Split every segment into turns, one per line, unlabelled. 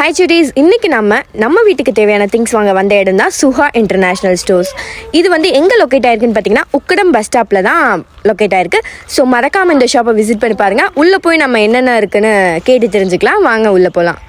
Hi cuties இன்னைக்கு நம்ம நம்ம வீட்டுக்கு தேவையான திங்ஸ் வாங்க வந்த இடம் தான் சுஹா இன்டர்நேஷ்னல் ஸ்டோர்ஸ் இது வந்து எங்கே லொக்கேட் ஆயிருக்குன்னு பார்த்தீங்கன்னா உக்கடம் பஸ் ஸ்டாப்பில் தான் லொக்கேட் ஆயிருக்கு. ஸோ மறக்காமல் இந்த ஷாப்பை விசிட் பண்ணி பாருங்கள் உள்ளே போய் நம்ம என்னென்ன இருக்குன்னு கேட்டு தெரிஞ்சுக்கலாம். வாங்க உள்ளே போகலாம்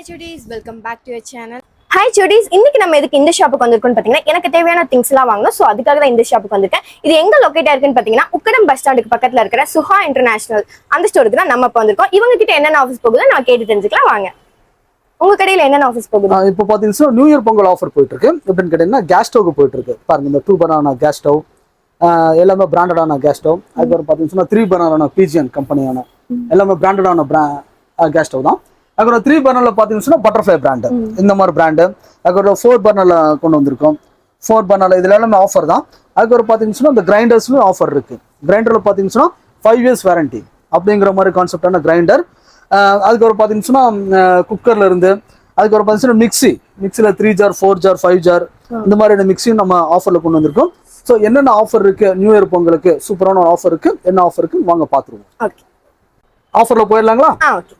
hi cuties welcome back to your channel hi cuties இன்னைக்கு நம்ம எதுக்கு இந்த ஷாப்புக்கு வந்திருக்கோம்னு பார்த்தீங்கன்னா எனக்கு தேவையான திங்ஸ் எல்லாம் வாங்கணும். ஸோ அதுக்காக தான் இந்த ஷாப்புக்கு வந்திருக்கேன். இது எங்க லொக்கேட் ஆயிருக்குன்னு பார்த்தீங்கன்னா உக்கடம் பஸ் ஸ்டாண்டுக்கு பக்கத்துல இருக்கிற சுஹா இன்டர்நேஷனல் அந்த ஸ்டோருக்கு தான் நம்ம இப்போ வந்திருக்கோம். இவங்க கிட்ட என்னென்ன ஆஃபீஸ் போகுதோ நான் கேட்டு தெரிஞ்சுக்கலாம். வாங்க. உங்க கடையில என்னென்ன ஆஃபீஸ் போகுது?
இப்போ பார்த்தீங்கன்னா நியூ இயர் பொங்கல் ஆஃபர் போயிட்டு இருக்கு எப்படின்னு கேட்டீங்கன்னா கேஸ் ஸ்டவ்க்கு போயிட்டு இருக்கு பாருங்க இந்த டூ பனானா கேஸ் ஸ்டவ் எல்லாமே பிராண்டடான கேஸ் ஸ்டவ் அதுக்கப்புறம் பார்த்தீங்கன்னா த்ரீ பனானா பிஜிஎன் கம்பெனியான எல்லாமே பிராண்டடான பிரா கேஸ் ஸ்டவ் தான். அதுக்கப்புறம் த்ரீ பர்னரில் பார்த்தீங்கன்னா பட்டர்ஃப்ளை பிராண்டு இந்த மாதிரி பிராண்டு அதுக்கப்புறம் ஃபோர் பர்னரில் கொண்டு வந்திருக்கோம். ஃபோர் பர்னரில் இதில் எல்லாமே ஆஃபர் தான். அதுக்கப்புறம் பார்த்தீங்கன்னா இந்த கிரைண்டர்ஸ்லையும் ஆஃபர் இருக்கு. கிரைண்டரில் பார்த்தீங்கன்னா ஃபைவ் இயர்ஸ் வாரண்டி அப்படிங்கிற மாதிரி கான்செப்டான கிரைண்டர் அதுக்கப்புறம் பார்த்தீங்கன்னா குக்கர்ல இருந்து அதுக்கப்புறம் பார்த்தீங்கன்னா மிக்ஸி மிக்ஸியில் three jar four jar five jar இந்த மாதிரியான மிக்ஸியும் நம்ம ஆஃபரில் கொண்டு வந்திருக்கோம். ஸோ என்னென்ன ஆஃபர் இருக்கு? நியூ இயர் பொங்கலுக்கு சூப்பரான ஆஃபர் இருக்கு. என்ன ஆஃபர் இருக்கு வாங்க பார்த்துருவோம்
ஓகே
ஆஃபர்ல போயிடலாங்களா?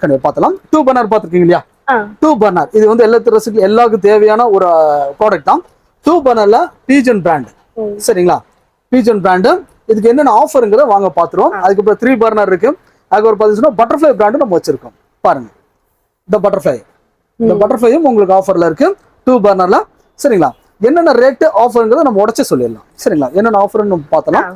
கண்டிப்பாக பார்த்தலாம் டூ பர்னர் பார்த்துருக்கீங்க இல்லையா? டூ பர்னர் இது வந்து எல்லாத்துக்கும் எல்லாருக்கும் தேவையான ஒரு ப்ராடக்ட் தான். டூ பர்னர்ல பீஜன் பிராண்ட். சரிங்களா? பீஜன் பிராண்டு இதுக்கு என்னென்ன ஆஃபருங்கிறத வாங்க பார்த்துருவோம். அதுக்கப்புறம் த்ரீ பர்னர் இருக்கு. அதுக்கப்புறம் பார்த்தீங்கன்னா பட்டர்ஃப்ளை பிராண்டு நம்ம வச்சிருக்கோம். பாருங்க. இந்த பட்டர்ஃப்ளை இந்த பட்டர்ஃப்ளையும் உங்களுக்கு ஆஃபர்ல இருக்கு. டூ பர்னர்ல சரிங்களா? என்னென்ன ரேட்டு ஆஃபருங்கிறத நம்ம உடச்சே சொல்லிடலாம். சரிங்களா? என்னென்ன ஆஃபர்னு பார்த்தலாம்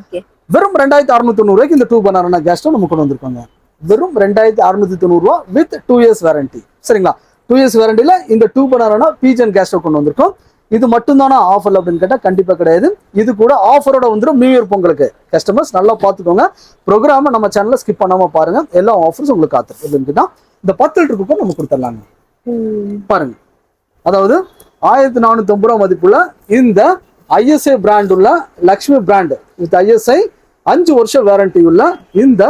வெறும் ரெண்டாயிரத்தி அறுநூத்தி தொண்ணூறுவாய்க்கு இந்த டூ பர்னரான கேஸ் நம்ம கொண்டு வந்திருக்கோங்க. வெறும் ரெண்டாயிரத்தி அறுநூத்தி தொண்ணூறுவா வித் டூ இயர்ஸ் வாரண்டி சரிங்களா? டூ இயர்ஸ் வாரண்டில இந்த டூ பர்னரான பீஜன் கேஸ் ஸ்டவ் கொண்டு வந்திருக்கோம். இது மட்டும்தானா ஆஃபர் அப்படின்னு கேட்டால் கண்டிப்பாக கிடையாது. இது கூட ஆஃபரோட வந்துடும் நியூ இயர் பொங்கலுக்கு. கஸ்டமர்ஸ் நல்லா பார்த்துக்கோங்க. ப்ரோக்ராமை நம்ம சேனலில் ஸ்கிப் பண்ணாம பாருங்க. எல்லா ஆஃபர்ஸ் உங்களுக்கு காத்து அப்படின்னு கேட்டால் இந்த பத்து லிட்டர் குக்கர் நம்ம கொடுத்துடலாங்க. பாருங்க. அதாவது ஆயிரத்தி நானூத்தி ஐம்பது ரூபா மதிப்புள்ள இந்த ஐஎஸ்ஐ பிராண்ட் உள்ள லக்ஷ்மி பிராண்ட் வித் ஐஎஸ்ஐ அஞ்சு வருஷம் வாரண்டி உள்ள இந்த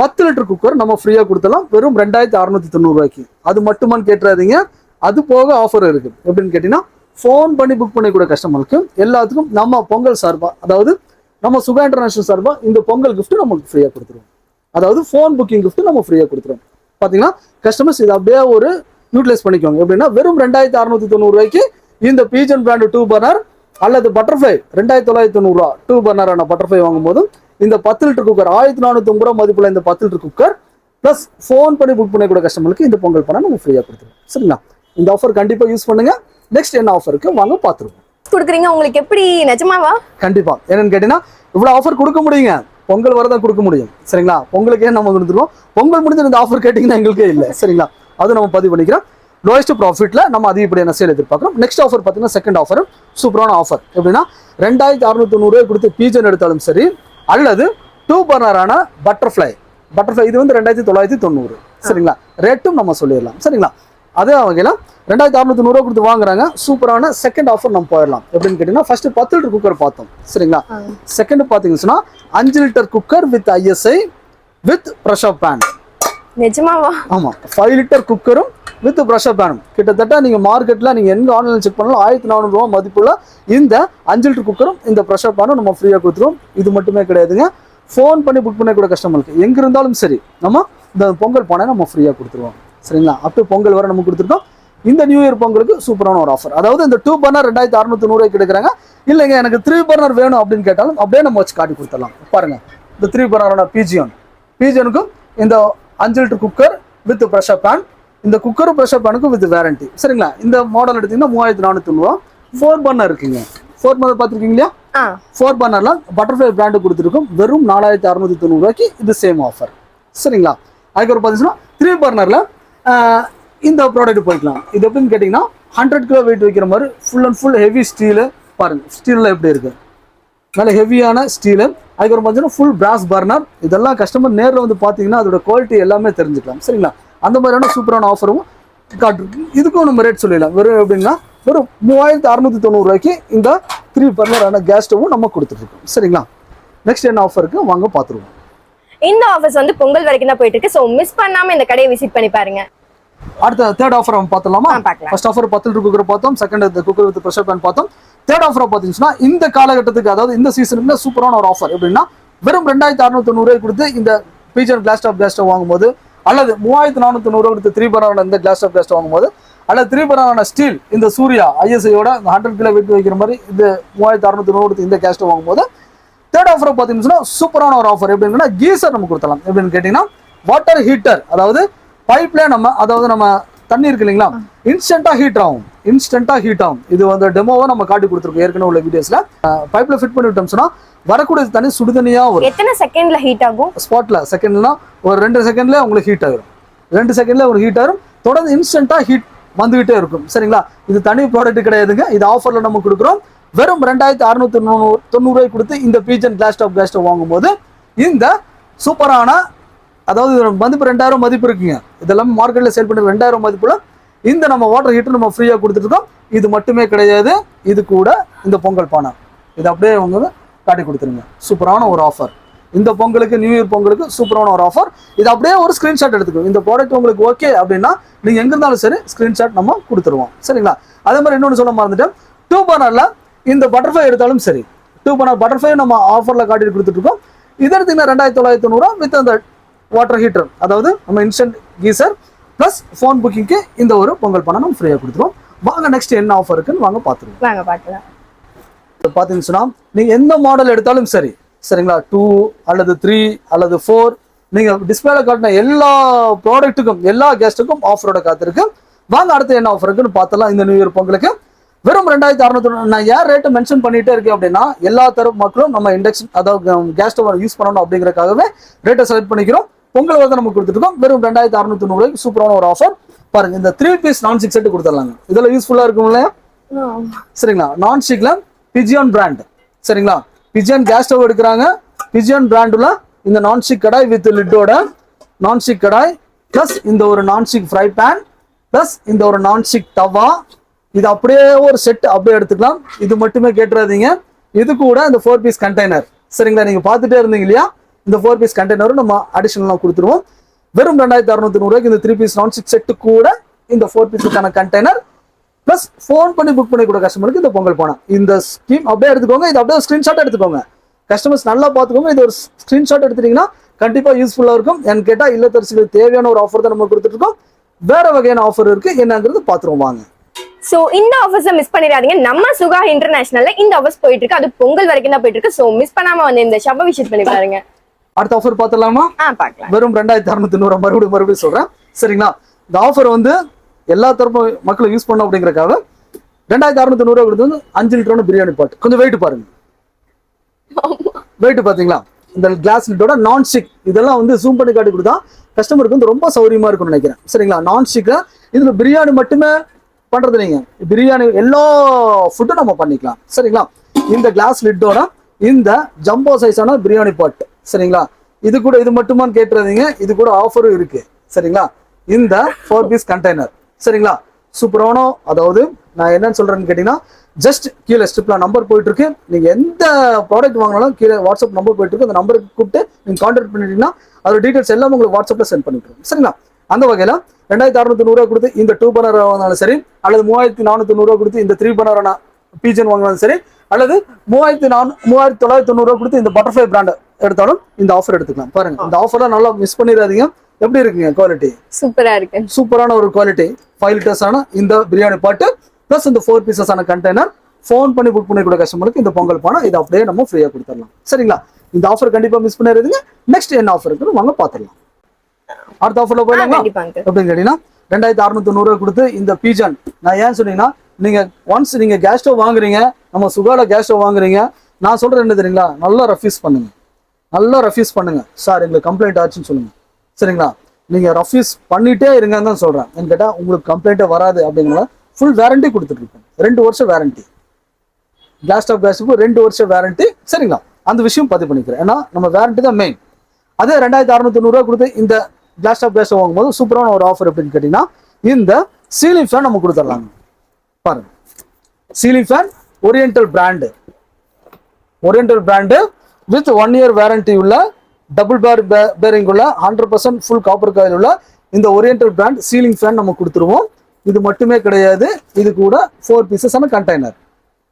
பத்து லிட்டர் குக்கர் நம்ம ஃப்ரீயாக கொடுத்தலாம் வெறும் ரெண்டாயிரத்தி அறநூத்தி தொண்ணூறுரூவாய்க்கு அது மட்டுமான்னு கேட்டுறாதீங்க. அது போக ஆஃபர் இருக்கு. எப்படின்னு கேட்டீங்கன்னா ஃபோன் பண்ணி புக் பண்ணக்கூடிய கஸ்டமருக்கு எல்லாத்துக்கும் நம்ம பொங்கல் சார்பா அதாவது நம்ம சுகா இன்டர்நேஷனல் சார்பா இந்த பொங்கல் கிஃப்ட் நமக்கு ஃப்ரீயாக கொடுத்துருவோம். அதாவது ஃபோன் புக்கிங் கிஃப்ட் நம்ம ஃப்ரீயாக கொடுத்துருவோம். பார்த்தீங்கன்னா கஸ்டமர்ஸ் இதை அப்படியே ஒரு யூட்டிலைஸ் பண்ணிக்கோங்க. எப்படின்னா வெறும் ரெண்டாயிரத்தி அறநூத்தி தொண்ணூறு ரூபாய்க்கு இந்த பீஜன் பிராண்டு டூ பர்னர் அல்லது பட்டர்ஃப்ளை ரெண்டாயிரத்தி தொள்ளாயிரத்தி தொண்ணூறுரூவா டூ பர்னரான பட்டர்ஃப்ளை வாங்கும்போது இந்த பத்து லிட்டர் குக்கர் ஆயிரத்தி நானூத்தி ஐம்பது ரூபா மதிப்புள்ள இந்த பத்து லிட்டர் குக்கர் ப்ளஸ் ஃபோன் பண்ணி புக் பண்ணக்கூடிய கஸ்டமருக்கு இந்த பொங்கல் பணம் நம்ம ஃப்ரீயாக கொடுத்துருவோம். சரிங்களா? இந்த ஆஃபர் கண்டிப்பாக யூஸ் பண்ணுங்க. நெக்ஸ்ட் என்ன ஆஃபர் இருக்கு? வாங்க பார்த்துருவோம்.
கொடுக்குறீங்க உங்களுக்கு எப்படி? நிஜமாவா?
கண்டிப்பா. என்னன்னு கேட்டீங்கன்னா இவ்வளவு ஆஃபர் கொடுக்க முடியுங்க. பொங்கல் வரதான் கொடுக்க முடியும். சரிங்களா? பொங்கலுக்கே நம்ம கொடுத்துருவோம் பொங்கல் முடிஞ்சு இந்த ஆஃபர் கேட்டிங்கன்னா எங்களுக்கே இல்லை. சரிங்களா? அது நம்ம பதிவு பண்ணிக்கிறோம். லோயஸ்ட் ப்ராஃபிட்ல நம்ம அதிகப்படியான சேல் எதிர்பார்க்குறோம். நெக்ஸ்ட் ஆஃபர் பார்த்தீங்கன்னா செகண்ட் ஆஃபர் சூப்பரான ஆஃபர் எப்படின்னா ரெண்டாயிரத்தி அறுநூத்தி தொண்ணூறு கொடுத்து பீஜன் எடுத்தாலும் சரி அல்லது டூ பர்னரான பட்டர்ஃப்ளை பட்டர்ஃப்ளை இது வந்து ரெண்டாயிரத்தி தொள்ளாயிரத்தி தொண்ணூறு. சரிங்களா? ரேட்டும் நம்ம சொல்லிடலாம். சரிங்களா? அதே வகையில் ரெண்டாயிரத்தி அறுநூத்தி நூறுரூவா கொடுத்து வாங்குறாங்க. சூப்பரான செகண்ட் ஆஃபர் நம்ம போயிடலாம். எப்படின்னு கேட்டிங்கன்னா ஃபர்ஸ்ட் பத்து லிட்டர் குக்கர் பார்த்தோம். சரிங்களா? செகண்ட் பார்த்தீங்கன்னா அஞ்சு litre cooker with ISI with pressure pan
நிஜமாவா?
ஆமாம் ஃபைவ் லிட்டர் குக்கரும் வித் ப்ரெஷர் பேனும் கிட்டத்தட்ட நீங்கள் மார்க்கெட்டில் நீங்கள் எங்கே ஆன்லைன் செக் பண்ணாலும் ஆயிரத்தி நானூறுரூவா மதிப்புள்ள இந்த அஞ்சு லிட்டர் குக்கரும் இந்த ப்ரெஷர் பேனும் நம்ம ஃப்ரீயாக கொடுத்துருவோம். இது மட்டுமே கிடையாதுங்க. ஃபோன் பண்ணி புக் பண்ணக்கூடிய கஸ்டமருக்கு எங்கே இருந்தாலும் சரி நம்ம இந்த பொங்கல் பானை நம்ம ஃப்ரீயாக கொடுத்துருவோம். சரிங்களா? அப்போ பொங்கல் வரை நம்ம கொடுத்துருக்கோம். இந்த நியூ இயர் பொங்கலுக்கு சூப்பரான ஒரு ஆஃபர் அதாவது இந்த டூ பர்னர் ரெண்டாயிரத்தி அறுநூத்தி நூறுவாய்க்கு எடுக்கிறாங்க. இல்லைங்க எனக்கு த்ரீ பர்னர் வேணும் அப்படின்னு கேட்டாலும் அப்படியே நம்ம வச்சு காட்டி கொடுத்துடலாம். பாருங்க இந்த த்ரீ பர்னரோட பிஜியோன் பிஜியனுக்கும் இந்த அஞ்சு litre cooker with pressure pan இந்த குக்கரும் ப்ரெஷர் பேனுக்கும் வித் வேரண்டி சரிங்களா? இந்த மாடல் எடுத்தீங்கன்னா மூவாயிரத்தி நானூற்றி தொண்ணூறுவா ஃபோர் பர்னர் இருக்குங்க. ஃபோர் பர்னர் பார்த்துருக்கீங்க இல்லையா? ஃபோர் பர்னர்ல பட்டர்ஃப்ளை பிராண்டு கொடுத்துருக்கோம். வெறும் நாலாயிரத்தி அறுநூத்தி தொண்ணூறுவாய்க்கு இது சேம் ஆஃபர் சரிங்களா? அதுக்கப்புறம் பார்த்தீங்கன்னா த்ரீ பர்னர்ல இந்த ப்ராடக்ட் போய்க்கலாம். இது எப்படின்னு கேட்டிங்கன்னா ஹண்ட்ரட் கிலோ வெயிட் வைக்கிற மாதிரி full and full heavy steel பாருங்க. ஸ்டீலில் எப்படி இருக்கு? நல்ல ஹெவியான ஸ்டீலு அதுக்கப்புறம் பார்த்தீங்கன்னா ஃபுல் பிராஸ் பர்னர் இதெல்லாம் கஸ்டமர் நேரில் வந்து பார்த்தீங்கன்னா அதோட குவாலிட்டி எல்லாமே தெரிஞ்சுக்கலாம். சரிங்களா? அந்த மாதிரியான சூப்பரான ஆஃபரும் காட்டிருக்கு இதுக்கும் நம்ம ரேட் சொல்லிடலாம். வெறும் எப்படின்னா வெறும் மூவாயிரத்தி அறுநூத்தி தொண்ணூறு ரூபாய்க்கு இந்த த்ரீ பர்னரான கேஸ் ஸ்டவும் நம்ம கொடுத்துட்ருக்கோம். சரிங்களா? நெக்ஸ்ட் என்ன ஆஃபருக்கு வாங்க பார்த்துருவோம்
இந்த ஆஃபர்ஸ் வந்து பொங்கல் வரைக்கும் தான் போயிட்டு இருக்கு. ஸோ மிஸ் பண்ணாம இந்த கடையை விசிட் பண்ணி பாருங்க.
அடுத்த தேர்ட் ஆஃபர் நம்ம பார்த்தலாமா. ஃபர்ஸ்ட் ஆஃபர் பத்து லிட்டர் குக்கர் பார்த்தோம். Second cooker with pressure pan பார்த்தோம். தேர்ட் ஆஃபர் பார்த்தீங்கன்னா இந்த காலகட்டத்துக்கு அதாவது இந்த சீசனுக்கு சூப்பரான ஒரு ஆஃபர் எப்படின்னா வெறும் ரெண்டாயிரத்தி அறுநூத்தி தொண்ணூறு கொடுத்து இந்த Pigeon glass top gas stove வாங்கும்போது அல்லது மூவாயிரத்தி நானூத்தி தொண்ணூறு கொடுத்து த்ரீ பரான இந்த கிளாஸ் டாப் கேஸ் வாங்கும்போது அல்லது த்ரீ பரான ஸ்டீல் இந்த சூர்யா ஐஎஸ்ஐயோட ஹண்ட்ரட் கிலோ வெயிட் வைக்கிற மாதிரி இந்த மூவாயிரத்தி அறுநூத்தி தொண்ணூறு கொடுத்து இந்த கேஸ்ட் வாங்கும்போது தேர்ட் ஆஃபர் பார்த்தீங்கன்னா சூப்பரான ஒரு ஆஃபர் எப்படின்னா கீசர் நம்ம கொடுத்தலாம் எப்படின்னு கேட்டிங்கன்னா வாட்டர் ஹீட்டர் அதாவது பைப்ல நம்ம அதாவது நம்ம தண்ணி இருக்கு இல்லைங்களா? இன்ஸ்டன்டா ஹீட் ஆகும். இன்ஸ்டன்டா ஹீட் ஆகும். இது வந்து டெமோவை நம்ம காட்டி கொடுத்துருக்கோம். ஏற்கனவே உள்ள வீடியோஸ்ல பைப்ல ஃபிட் பண்ணி விட்டோம் சொன்னா வரக்கூடிய தண்ணி சுடுதண்ணியா வரும்.
எத்தனை செகண்ட்ல ஹீட் ஆகும்?
ஸ்பாட்ல செகண்ட்னா ஒரு ரெண்டு செகண்ட்ல உங்களுக்கு ஹீட் ஆயிரும். ரெண்டு செகண்ட்ல உங்களுக்கு ஹீட் ஆயிரும். தொடர்ந்து இன்ஸ்டன்டா ஹீட் வந்துகிட்டே இருக்கும். சரிங்களா? இது தனி ப்ராடக்ட் கிடையாதுங்க. இது ஆஃபர்ல நம்ம கொடுக்குறோம். வெறும் ரெண்டாயிரத்தி அறுநூத்தி தொண்ணூறு தொண்ணூறு ரூபாய் கொடுத்து இந்த Pigeon glass top gas stove வாங்கும்போது இந்த சூப்பரான அதாவது இதோட மதிப்பு ரெண்டாயிரம் மதிப்பு இருக்குங்க. இதெல்லாம் மார்க்கெட்டில் சேல் பண்ணி ரெண்டாயிரம் மதிப்பில் இந்த நம்ம வாட்டர் ஹீட்டர் நம்ம ஃப்ரீயாக கொடுத்துட்ருக்கோம் இது மட்டுமே கிடையாது. இது கூட இந்த பொங்கல் பானை. இது அப்படியே அவங்க காட்டி கொடுத்துருங்க. சூப்பரான ஒரு ஆஃபர் இந்த பொங்கலுக்கு நியூ இயர் பொங்கலுக்கு சூப்பரான ஒரு ஆஃபர் இது அப்படியே ஒரு ஸ்க்ரீன்ஷாட் எடுத்துக்கோ. இந்த ப்ராடக்ட் உங்களுக்கு ஓகே அப்படின்னா நீங்கள் எங்கே இருந்தாலும் சரி ஸ்க்ரீன்ஷாட் நம்ம கொடுத்துருவோம். சரிங்களா? அதே மாதிரி இன்னொன்று சொல்ல மறந்துட்டேன். டூ பர்னரில் இந்த பட்டர்ஃப்ளை எடுத்தாலும் சரி டூ பர்னர் பட்டர்ஃப்ளை நம்ம ஆஃபரில் காட்டி கொடுத்துட்ருக்கோம் இது எடுத்திங்கன்னா ரெண்டாயிரத்தி தொள்ளாயிரத்தி தொண்ணூறுவா வித் அந்த வாட்டர் ஹீட்டர் அதாவது நம்ம இன்ஸ்டன்ட் கீசர் ப்ளஸ் ஃபோன் புக்கிங்க்கு இந்த ஒரு பொங்கல் பணம் நம்ம ஃப்ரீயாக கொடுத்துருவோம். வாங்க நெக்ஸ்ட் என்ன ஆஃபர் இருக்குன்னு வாங்க பார்த்துருவோம்.
வாங்க பார்க்கலாம்.
பார்த்தீங்கன்னு சொன்னா நீங்க எந்த மாடல் எடுத்தாலும் சரி சரிங்களா? டூ அல்லது த்ரீ அல்லது ஃபோர் நீங்க டிஸ்பிளேல காட்டின எல்லா ப்ராடக்ட்டுக்கும் எல்லா கெஸ்ட்டுக்கும் ஆஃபரோட காத்திருக்கு. வாங்க அடுத்து என்ன ஆஃபர் இருக்குன்னு பார்த்தலாம் இந்த நியூ இயர் பொங்கலுக்கு. வெறும் ரெண்டாயிரத்தி அறுநூத்தி நான் ஏன் ரேட்டு மென்ஷன் பண்ணிட்டே இருக்கேன் அப்படின்னா எல்லா தரப்பு மக்களும் நம்ம இண்டக்ஷன் அதாவது கேஸ் ஸ்டவ் யூஸ் பண்ணணும் அப்படிங்கறக்காகவே ரேட்டை செலக்ட் பண்ணிக்கிறோம். பொங்கல் வந்து நம்ம கொடுத்துருக்கோம் வெறும் ரெண்டாயிரத்தி அறுநூத்தி ரூபாய்க்கு சூப்பரான ஒரு ஆஃபர் பாருங்க இந்த த்ரீ பீஸ் நான் சிக்ஸ் செட் கொடுத்துடலாங்க. இதெல்லாம் யூஸ்ஃபுல்லா இருக்கும் இல்லையா? சரிங்களா? நான் ஸ்டிக்ல பிஜியான் பிராண்ட் சரிங்களா? பிஜியான் கேஸ் ஸ்டவ் எடுக்கிறாங்க. பிஜியான் பிராண்டுல இந்த non stick kadai with லிட்டோட non stick kadai plus இந்த ஒரு non stick fry pan plus இந்த ஒரு நான் ஸ்டிக் தவா. இது அப்படியே ஒரு செட் அப்படியே எடுத்துக்கலாம். இது மட்டுமே கேட்டுறாதீங்க. இது கூட இந்த ஃபோர் பீஸ் கண்டெய்னர் சரிங்களா? நீங்க பார்த்துட்டே இருந்தீங்க இல்லையா? இந்த ஃபோர் பீஸ் கண்டெய்னரும் நம்ம அடிஷனலாக கொடுத்துருவோம். வெறும் ரெண்டாயிரத்தி அறுநூத்தி நூறுவாய்க்கு இந்த த்ரீ பீஸ் நான் சிக்ஸ் செட்டு கூட இந்த ஃபோர் பீஸுக்கான கண்டெய்னர் ப்ளஸ் ஃபோன் பண்ணி புக் பண்ணி கூட கஸ்டமருக்கு இந்த பொங்கல் போனோம் இந்த ஸ்கீம் அப்படியே எடுத்துக்கோங்க. இது அப்படியே ஸ்க்ரீன்ஷாட் எடுத்துக்கோங்க. கஸ்டமர்ஸ் நல்லா பார்த்துக்கோங்க. இது ஒரு ஸ்க்ரீன்ஷாட் எடுத்துட்டீங்கன்னா கண்டிப்பாக யூஸ்ஃபுல்லாக இருக்கும். எனக்கு கேட்டால் இல்லத்தரசிகளுக்கு தேவையான ஒரு ஆஃபர் தான் நம்ம கொடுத்துருக்கோம் வேற வகையான ஆஃபர் இருக்கு. என்னங்கிறது பார்த்துருவோம் வாங்க.
ஸோ இந்த ஆஃபர்ஸை மிஸ் பண்ணிடாதீங்க. நம்ம சுகா இன்டர்நேஷனல்ல இந்த ஆஃபர்ஸ் போயிட்டு இருக்கு. அது பொங்கல் வரைக்கும் தான் போயிட்டு இருக்கு. ஸோ மிஸ் பண்ணாம வந்து இந்த ஷாப்பை விசிட் பண்ணி பாருங்க.
அடுத்த ஆஃபர் பார்த்துடலாமா? வெறும் ரெண்டாயிரத்தி அறுநூத்தி நூறு மறுபடியும் மறுபடியும் சொல்றேன். சரிங்களா? இந்த ஆஃபர் வந்து எல்லா தரப்பு மக்களும் யூஸ் பண்ணும் அப்படிங்கறக்காக ரெண்டாயிரத்தி அறுநூத்தி நூறு வந்து அஞ்சு லிட்டரான பிரியாணி பாட்டு. கொஞ்சம் வெயிட் பாருங்க. வெயிட் பாத்தீங்களா இந்த கிளாஸ் லிட்டோட நான் ஸ்டிக் இதெல்லாம் வந்து ஜூம் பண்ணி காட்டி கொடுத்தா கஸ்டமருக்கு வந்து ரொம்ப சௌரியமா இருக்கும்னு நினைக்கிறேன். சரிங்களா? நான் ஸ்டிக் இதுல பிரியாணி மட்டுமே பண்றது நீங்க பிரியாணி எல்லா ஃபுட்டும் நம்ம பண்ணிக்கலாம். சரிங்களா? இந்த கிளாஸ் லிட்டோட இந்த ஜம்போ சைஸான பிரியாணி பாட் சரிங்களா? இது கூட இது மட்டுமான்னு கேட்டுறாதீங்க. இது கூட ஆஃபரும் இருக்கு. சரிங்களா? இந்த ஃபோர் பீஸ் கண்டெய்னர் சரிங்களா? சூப்பரான அதாவது நான் என்னன்னு சொல்றேன்னு கேட்டீங்கன்னா ஜஸ்ட் கீழே ஸ்ட்ரிப்ல நம்பர் போயிட்டு இருக்கு நீங்க எந்த ப்ராடக்ட் வாங்கினாலும் கீழே வாட்ஸ்அப் நம்பர் போயிட்டு இருக்கு அந்த நம்பருக்கு கூப்பிட்டு நீங்க கான்டாக்ட் பண்ணிட்டீங்கன்னா அதோட டீடைல்ஸ் எல்லாம் உங்களுக்கு வாட்ஸ்அப்ல சென்ட் பண்ணிட்டு சரிங்களா? அந்த வகையில ரெண்டாயிரத்தி அறுநூத்தி நூறுரூவா கொடுத்து இந்த டூ பர்னர் வாங்கினாலும் சரி அல்லது மூவாயிரத்தி நானூத்தி நூறுரூவா கொடுத்து இந்த த்ரீ பர்னர் பீஜன் வாங்கினாலும் சரி அல்லது மூவாயிரத்தி நான் மூவாயிரத்தி தொள்ளாயிரத்தி தொண்ணூறுரூவா கொடுத்து இந்த பட்டர்ஃப்ளை பிராண்ட் எடுத்தாலும் இந்த ஆஃபர் எடுத்துக்கலாம். பாருங்க இந்த ஆஃபர்லாம் நல்லா மிஸ் பண்ணிடாதீங்க. எப்படி இருக்குங்க குவாலிட்டி
சூப்பரா இருக்கு.
சூப்பரான ஒரு குவாலிட்டி ஃபைவ் லிட்டர்ஸான இந்த பிரியாணி பாட்டு ப்ளஸ் இந்த ஃபோர் பீசஸான கண்டெய்னர் ஃபோன் பண்ணி புக் பண்ணி கூட கஸ்டமருக்கு இந்த பொங்கல் பணம் இதை அப்படியே நம்ம ஃப்ரீயாக கொடுத்துடலாம். சரிங்களா? இந்த ஆஃபர் கண்டிப்பாக மிஸ் பண்ணிடுறதுங்க நெக்ஸ்ட் என்ன ஆஃபர் இருக்குன்னு வாங்க பார்த்துடலாம் அடுத்த ஆஃபர்ல போயிடலாமா? எப்படின்னு கேட்டீங்கன்னா ரெண்டாயிரத்தி அறுநூத்தி தொண்ணூறு கொடுத்து இந்த பீஜான் நான் ஏன் சொன்னீங்கன்னா நீங்க ஒன்ஸ் நீங்க கேஸ் ஸ்டவ் வாங்குறீங்க நம்ம சுகால கேஸ் ஸ்டவ் வாங்குறீங்க நான் சொல்றேன் என்ன தெரியுங்களா? நல்லா ரெஃப்யூஸ் பண்ணுங்க. நல்லா ரெஃப்யூஸ் பண்ணுங்க. சார் எங்களுக்கு கம்ப்ளைண்ட் ஆச்சுன்னு சொல்லுங்க. சரிங்களா? நீங்க ரெஃப்யூஸ் பண்ணிட்டே இருங்கன்னு தான் சொல்றேன். ஏன்னு கேட்டா உங்களுக்கு கம்ப்ளைண்ட்டே வராது அப்படிங்கிற ஃபுல் வேரண்டி கொடுத்துட்டு இருக்கேன். ரெண்டு வருஷம் வேரண்டி கிளாஸ் டாப் கிளாஸுக்கு ரெண்டு வருஷம் வேரண்டி சரிங்களா? அந்த விஷயம் பதிவு பண்ணிக்கிறேன். ஏன்னா நம்ம வேரண்டி தான் மெயின் அதே ரெண்டாயிரத்தி அறுநூத்தி தொண்ணூறுரூவா கொடுத்து இந்த கிளாஸ் டாப் கிளாஸ் வாங்கும்போது சூப்பரான ஒரு ஆஃபர் எப்படின்னு கேட்டிங்கன்னா இந்த சீலிங் ஃபேன் நம்ம கொடுத்துடலாங்க. பாருங்க. Ceiling fan Oriental brand Oriental brand with one year warranty உள்ள டபுள் பேர் பேரிங் உள்ள hundred percent full copper coil உள்ள இந்த ஓரியன்டல் பிராண்ட் சீலிங் ஃபேன் நம்ம கொடுத்துருவோம். இது மட்டுமே கிடையாது. இது கூட ஃபோர் பீசஸ் ஆன கண்டெய்னர்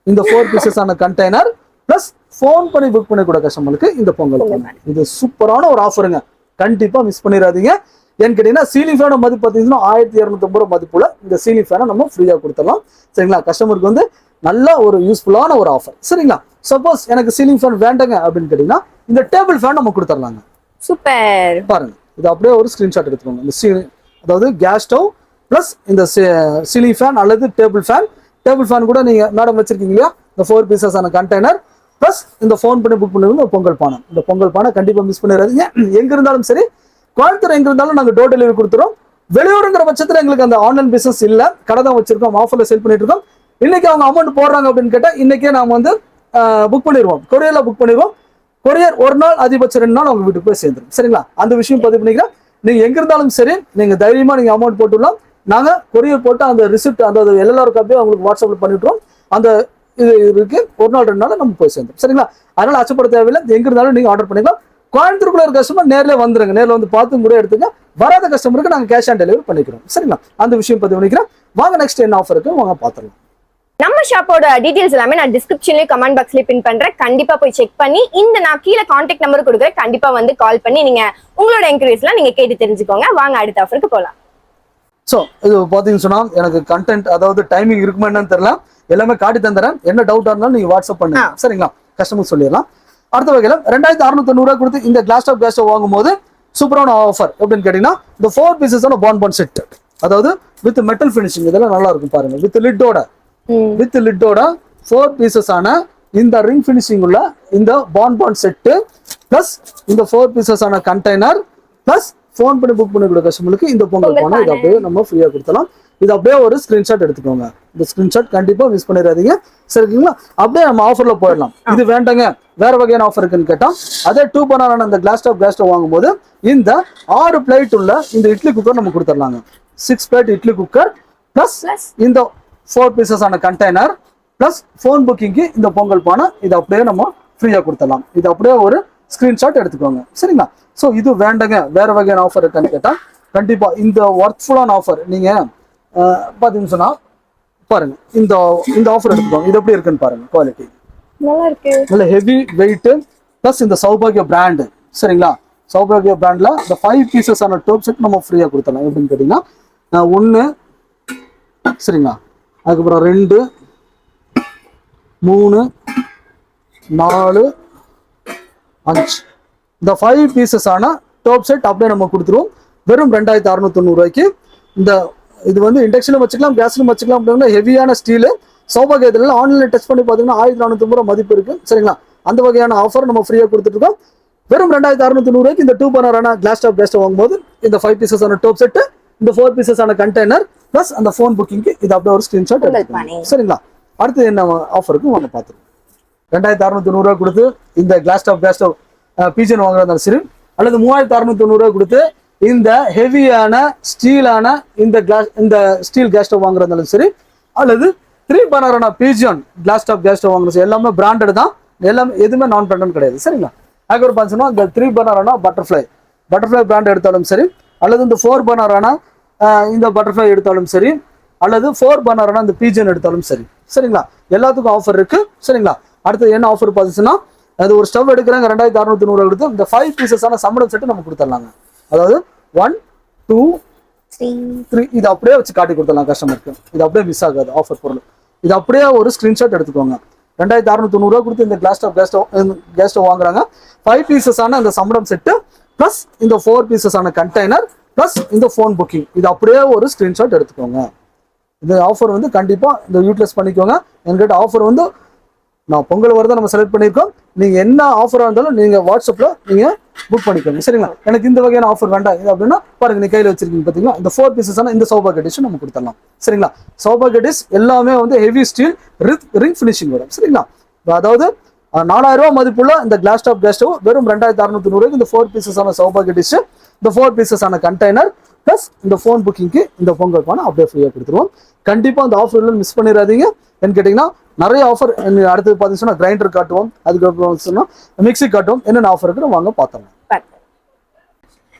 இந்த ஃபோர் பீசஸ் ஆன கண்டெய்னர் ப்ளஸ் ஃபோன் பண்ணி புக் பண்ணி கூட கஸ்டமருக்கு இந்த பொங்கல் இது சூப்பரான ஒரு ஆஃபருங்க கண்டிப்பாக மிஸ் பண்ணிடாதீங்க. ஏன்னு கேட்டீங்கன்னா சீலிங் ஃபேனோட மதிப்பு பார்த்தீங்கன்னா ஆயிரத்தி இரநூத்தம்பது ரூபா மதிப்புல இந்த சீலிங் ஃபேனை நம்ம ஃப்ரீயா கொடுத்துடலாம். சரிங்களா? கஸ்டமருக்கு வந்து நல்ல ஒரு யூஸ்ஃபுல்லான ஒரு ஆஃபர் சரிங்களா? சப்போஸ் எனக்கு சீலிங் ஃபேன் வேண்டாங்க அப்படின்னு கேட்டீங்கன்னா இந்த டேபிள் ஃபேன் நம்ம கொடுத்துடலாங்க.
சூப்பர்.
பாருங்க. இது அப்படியே ஒரு ஸ்கிரீன்ஷாட் எடுத்துக்கோங்க. இந்த சீ அதாவது கேஸ் ஸ்டவ் ப்ளஸ் இந்த சீலிங் ஃபேன் அல்லது டேபிள் ஃபேன் டேபிள் ஃபேன் கூட நீங்க மேடம் வச்சிருக்கீங்க இல்லையா? இந்த ஃபோர் பீசஸ் ஆன கண்டெய்னர் ப்ளஸ் இந்த ஃபோன் பண்ணி புக் பண்ணுறது பொங்கல் பானை இந்த பொங்கல் பானை கண்டிப்பா மிஸ் பண்ணிடாதீங்க. எங்க இருந்தாலும் சரி கோயம்புத்தூர் எங்க இருந்தாலும் நாங்கள் டோர் டெலிவரி கொடுத்துறோம். வெளியூருங்கிற பட்சத்தில் எங்களுக்கு அந்த ஆன்லைன் பிசினஸ் இல்லை. கடை தான் வச்சிருக்கோம். ஆஃபர்ல செல் பண்ணிட்டு இருக்கோம். இன்னைக்கு அவங்க அமௌண்ட் போடுறாங்க அப்படின்னு கேட்டால் இன்னைக்கே நாங்கள் வந்து புக் பண்ணிடுவோம். கொரியரில் புக் பண்ணிடுவோம். கொரியர் ஒரு நாள் அதிகபட்சம் ரெண்டு நாள் அவங்க வீட்டுக்கு போய் சேர்ந்துடும் சரிங்களா? அந்த விஷயம் பதிவு பண்ணிக்கிறேன். நீங்கள் எங்கே இருந்தாலும் சரி நீங்கள் தைரியமாக நீங்கள் அமௌண்ட் போட்டுடலாம். நாங்கள் கொரியர் போட்டு அந்த ரிசிப்ட் அந்த எல்எல்ஆர் காப்பியை உங்களுக்கு வாட்ஸ்அப்பில் பண்ணிட்டுறோம். அந்த இது இருக்கு. ஒரு நாள் ரெண்டு நாள் நம்ம போய் சேர்ந்தோம் சரிங்களா? அதனால் அச்சப்பட தேவையில்லை. எங்கே இருந்தாலும் நீங்கள் ஆர்டர் பண்ணிக்கலாம். கோயம்புத்தூருக்குள்ள இருக்க கஸ்டமர் நேர்ல வந்துருங்க. நேர்ல வந்து பார்த்து கூட எடுத்துங்க. வராத கஸ்டமருக்கு நாங்க கேஷ் ஆன் டெலிவரி பண்ணிக்கிறோம். சரிங்களா? அந்த விஷயம் பதிவு பண்ணிக்கிறேன் வாங்க நெக்ஸ்ட் என்ன ஆஃபர் இருக்கு வாங்க பாத்துக்கலாம்
நம்ம ஷாப்போட டீடைல்ஸ் எல்லாமே நான் டிஸ்கிரிப்ஷன்லயும் கமெண்ட் பாக்ஸ்லயே பின் பண்றேன். கண்டிப்பா போய் செக் பண்ணி இந்த நான் கீழே கான்டாக்ட் நம்பர் கொடுக்குறேன். கண்டிப்பா வந்து கால் பண்ணி நீங்க உங்களோட என்கொயரிஸ்லாம் நீங்க கேட்டு தெரிஞ்சுக்கோங்க. வாங்க அடுத்த ஆஃபருக்கு போலாம்.
ஸோ இது பார்த்தீங்கன்னு சொன்னா எனக்கு கண்டென்ட் அதாவது டைமிங் இருக்குமா என்னன்னு தெரியல. எல்லாமே காட்டி தந்துறேன் என்ன டவுட்டா இருந்தாலும் நீங்க வாட்ஸ்அப் பண்ணுங்க. சரிங்களா? கஸ்டமர் சொல்லிடலாம். அடுத்த வகையில ரெண்டாயிரத்தி அறுநூத்தி ரூபா கொடுத்து இந்த கிளாஸ் டாப் கேஸ் ஸ்டவ் வாங்கும்போது சூப்பரான ஆஃபர் எப்படின்னு கேட்டீங்கன்னா இந்த ஃபோர் பீசஸான பான் பான் செட் அதாவது வித் மெட்டல் ஃபினிஷிங் இதெல்லாம் நல்லா இருக்கும் பாருங்க. வித் லிட்டோட. வித் லிட்டோட ஃபோர் பீசஸ் ஆன இந்த ரிங் ஃபினிஷிங் உள்ள இந்த பான் பான் செட்டு பிளஸ் இந்த ஃபோர் பீசஸ் ஆன கண்டெய்னர் பிளஸ் ஃபோன் பண்ணி புக் பண்ணி கொடுக்க கஸ்டமருக்கு இந்த பொங்கல்
பொங்கல்
பானை இது அப்படியே நம்ம ஃப்ரீயா கொடுத்தலாம் இது அப்படியே ஒரு ஸ்கிரீன்ஷாட் எடுத்துக்கோங்க. இந்த ஸ்கிரீன்ஷாட் கண்டிப்பா மிஸ் பண்ணிடாதீங்க. சரிங்களா அப்படியே நம்ம ஆஃபர்ல போயிடலாம். இது வேண்டாங்க. வேற வகையான ஆஃபர் இருக்குன்னு கேட்டா அதே டூ பனான அந்த கிளாஸ் டாப் கிளாஸ் டாப் வாங்கும்போது இந்த ஆறு பிளேட் உள்ள இந்த இட்லி குக்கர் நம்ம கொடுத்துடலாங்க. Six plate idli cooker plus இந்த ஃபோர் பீசஸ் ஆன கண்டெய்னர் பிளஸ் ஃபோன் புக்கிங்க்கு இந்த பொங்கல் பானை இது அப்படியே நம்ம ஃப்ரீயா கொடுத்துடலாம். இது அப்படியே ஒரு ஸ்கிரீன்ஷாட் எடுத்துக்கோங்க. சரிங்களா? ஸோ இது வேண்டங்க. வேற வகையான ஆஃபர் இருக்கான்னு கேட்டா கண்டிப்பா இந்த ஒர்க்ஃபுல்லான ஆஃபர் நீங்க அஹ், பாத்தீங்கன்னு சொன்னா பாருங்க. இந்த இந்த ஆஃபர் எடுத்துக்கோங்க. இது எப்படி இருக்குன்னு பாருங்க குவாலிட்டி
நல்லா இருக்கு
நல்ல ஹெவி வெயிட் ப்ளஸ் இந்த சௌபாகிய பிராண்டு சரிங்களா? சௌபாகிய பிராண்ட்ல இந்த ஃபைவ் பீசஸ் ஆன டோப் செட் நம்ம ஃப்ரீயா கொடுத்துடலாம். எப்படின்னு கேட்டீங்கன்னா ஒன்று சரிங்களா? அதுக்கப்புறம் ரெண்டு மூணு நாலு அஞ்சு. இந்த ஃபைவ் பீசஸ் ஆன டோப் செட் அப்படியே நம்ம கொடுத்துருவோம். வெறும் ரெண்டாயிரத்தி அறுநூத்தி ரூபாய்க்கு இந்த இது வந்து இண்டக்ஷனும் வச்சுக்கலாம் கேஸ்லையும் வச்சுக்கலாம் அப்படின்னா ஹெவியான ஸ்டீலு சௌபாகியத்தில் ஆன்லைனில் டச் பண்ணி பார்த்தீங்கன்னா ஆயிரத்தி நானூற்றி ரூபா மதிப்பு இருக்கு. சரிங்களா? அந்த வகையான ஆஃபர் நம்ம ஃப்ரீயாக கொடுத்துட்டு இருக்கோம். வெறும் ரெண்டாயிரத்தி அறுநூத்தி ரூபாய்க்கு இந்த டூ பனரான கிளாஸ் டாப் கேஸ்ட் வாங்கும்போது இந்த ஃபைவ் பீசஸ் ஆன டோப் செட்டு இந்த ஃபோர் பீசஸ் ஆன கண்டெய்னர் ப்ளஸ் அந்த ஃபோன் புக்கிங்க்கு இது அப்படியே ஒரு ஸ்கிரீன்ஷாட். சரிங்களா? அடுத்து என்ன ஆஃபருக்கு வாங்க பார்த்துருவோம் ரெண்டாயிரத்தி அறுநூத்தி ரூபா கொடுத்து இந்த கிளாஸ் டாப் கேஸ் பீஜன் வாங்குறதா சரி அல்லது மூவாயிரத்தி அறுநூத்தி ரூபா கொடுத்து இந்த ஹெவியான ஸ்டீலான இந்த கிளாஸ் இந்த ஸ்டீல் கேஸ் ஸ்டவ் வாங்குறதாலும் சரி அல்லது three பனரான Pigeon glass top gas stove வாங்குறது எல்லாமே பிராண்டட் தான். எல்லாமே எதுவுமே நான் பிராண்டட் கிடையாது. சரிங்களா? அதுக்கப்புறம் பார்த்தீங்கன்னா இந்த த்ரீ பனரான பட்டர்ஃப்ளை பட்டர்ஃப்ளை பிராண்ட் எடுத்தாலும் சரி அல்லது இந்த ஃபோர் பனரான இந்த பட்டர்ஃப்ளை எடுத்தாலும் சரி அல்லது ஃபோர் பனரான இந்த பீஜன் எடுத்தாலும் சரி. சரிங்களா? எல்லாத்துக்கும் ஆஃபர் இருக்கு. சரிங்களா? அடுத்து என்ன ஆஃபர் பார்த்துச்சுன்னா அது ஒரு ஸ்டவ் எடுக்கிறாங்க ரெண்டாயிரத்தி அறுநூத்தி நூறு எடுத்து இந்த ஃபைவ் பீசஸான சம்பளம் செட்டு நம்ம கொடுத்துடலாங்க. அதாவது ஒன் டூ
த்ரீ
இது அப்படியே வச்சு காட்டி கொடுத்துடலாம் கஸ்டமருக்கு இது அப்படியே மிஸ் ஆகாது ஆஃபர் பொருள். இது அப்படியே ஒரு ஸ்கிரீன்ஷாட் எடுத்துக்கோங்க. ரெண்டாயிரத்தி அறுநூத்தி ரூபா கொடுத்து இந்த glass top gas stove gas stove வாங்குறாங்க. ஃபைவ் பீசஸான இந்த சம்பளம் செட்டு ப்ளஸ் இந்த ஃபோர் பீசஸான கண்டெய்னர் ப்ளஸ் இந்த ஃபோன் புக்கிங் இது அப்படியே ஒரு ஸ்கிரீன்ஷாட் எடுத்துக்கோங்க. இந்த ஆஃபர் வந்து கண்டிப்பாக இந்த யூட்டிலைஸ் பண்ணிக்கோங்க. என்கிட்ட ஆஃபர் வந்து நான் பொங்கல் வரதை நம்ம செலக்ட் பண்ணியிருக்கோம். நீங்கள் என்ன ஆஃபராக இருந்தாலும் நீங்கள் வாட்ஸ்அப்பில் நீங்கள் புக் பண்ணிக்கோங்க. சரிங்களா? எனக்கு இந்த வகையான ஆஃபர் வேண்டாம். இது அப்படின்னா பாருங்க நீ கையில் வச்சிருக்கீங்க பார்த்தீங்களா இந்த ஃபோர் பீசஸான இந்த சோபா கட்டிஷும் நம்ம கொடுத்துடலாம். சரிங்களா? சோபா கட்டிஸ் எல்லாமே வந்து ஹெவி ஸ்டீல் ரிங் ஃபினிஷிங் வரும். சரிங்களா? அதாவது நாலாயிரம் ரூபா மதிப்புள்ள இந்த கிளாஸ் டாப் கேஸ் ஸ்டவ் வெறும் ரெண்டாயிரத்தி அறுநூத்தி நூறு இந்த ஃபோர் பீசஸான சோபா டிஷ் இந்த ஃபோர் பீசஸான கண்டெய்னர் ப்ளஸ் இந்த ஃபோன் புக்கிங்க்கு இந்த பொங்கல் பானை அப்படியே ஃப்ரீயாக கொடுத்துருவோம். கண்டிப்பாக அந்த ஆஃபர்ல மிஸ் பண்ணிடாதீங்க. ஏன்னு கேட்டிங்கன்னா நிறைய ஆஃபர் அடுத்தது பார்த்தீங்கன்னா கிரைண்டர் காட்டுவோம். அதுக்கப்புறம் சொன்னா மிக்ஸி காட்டுவோம். என்னென்ன ஆஃபர் இருக்குன்னு வாங்க பார்த்தோம்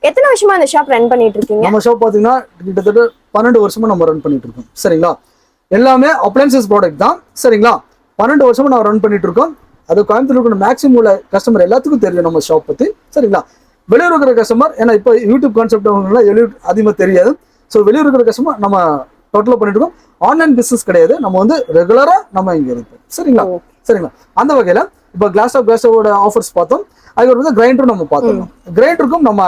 எத்தனை வருஷமா இந்த ஷாப் ரன் பண்ணிட்டு இருக்கீங்க
நம்ம ஷாப் பார்த்தீங்கன்னா கிட்டத்தட்ட பன்னெண்டு வருஷமா நம்ம ரன் பண்ணிட்டு இருக்கோம் சரிங்களா? எல்லாமே அப்ளைன்சஸ் ப்ராடக்ட் தான். சரிங்களா? பன்னெண்டு வருஷமா நம்ம ரன் பண்ணிட்டு இருக்கோம் அது கோயம்புத்தூர் இருக்கிற மேக்ஸிமம் உள்ள கஸ்டமர் எல்லாத்துக்கும் தெரியும் நம்ம ஷாப் பத்தி. சரிங்களா? வெளியூர் இருக்கிற கஸ்டமர் ஏன்னா இப்போ யூடியூப் கான்செப்ட் வெளியூர் அதிகமாக தெரியாது. ஸோ வெளியூர் இருக்கிற கஸ்டமர் நம்ம டோட்டலாக பண்ணிட்டு இருக்கோம். ஆன்லைன் பிசினஸ் கிடையாது. நம்ம வந்து ரெகுலராக நம்ம இங்கே இருக்கோம் சரிங்களா? சரிங்களா? அந்த வகையில் இப்போ கிளாஸ் ஆஃப் கிளாஸோட ஆஃபர்ஸ் பார்த்தோம். அதுக்கப்புறம் வந்து கிரைண்டரும் நம்ம பார்த்தோம் கிரைண்டருக்கும் நம்ம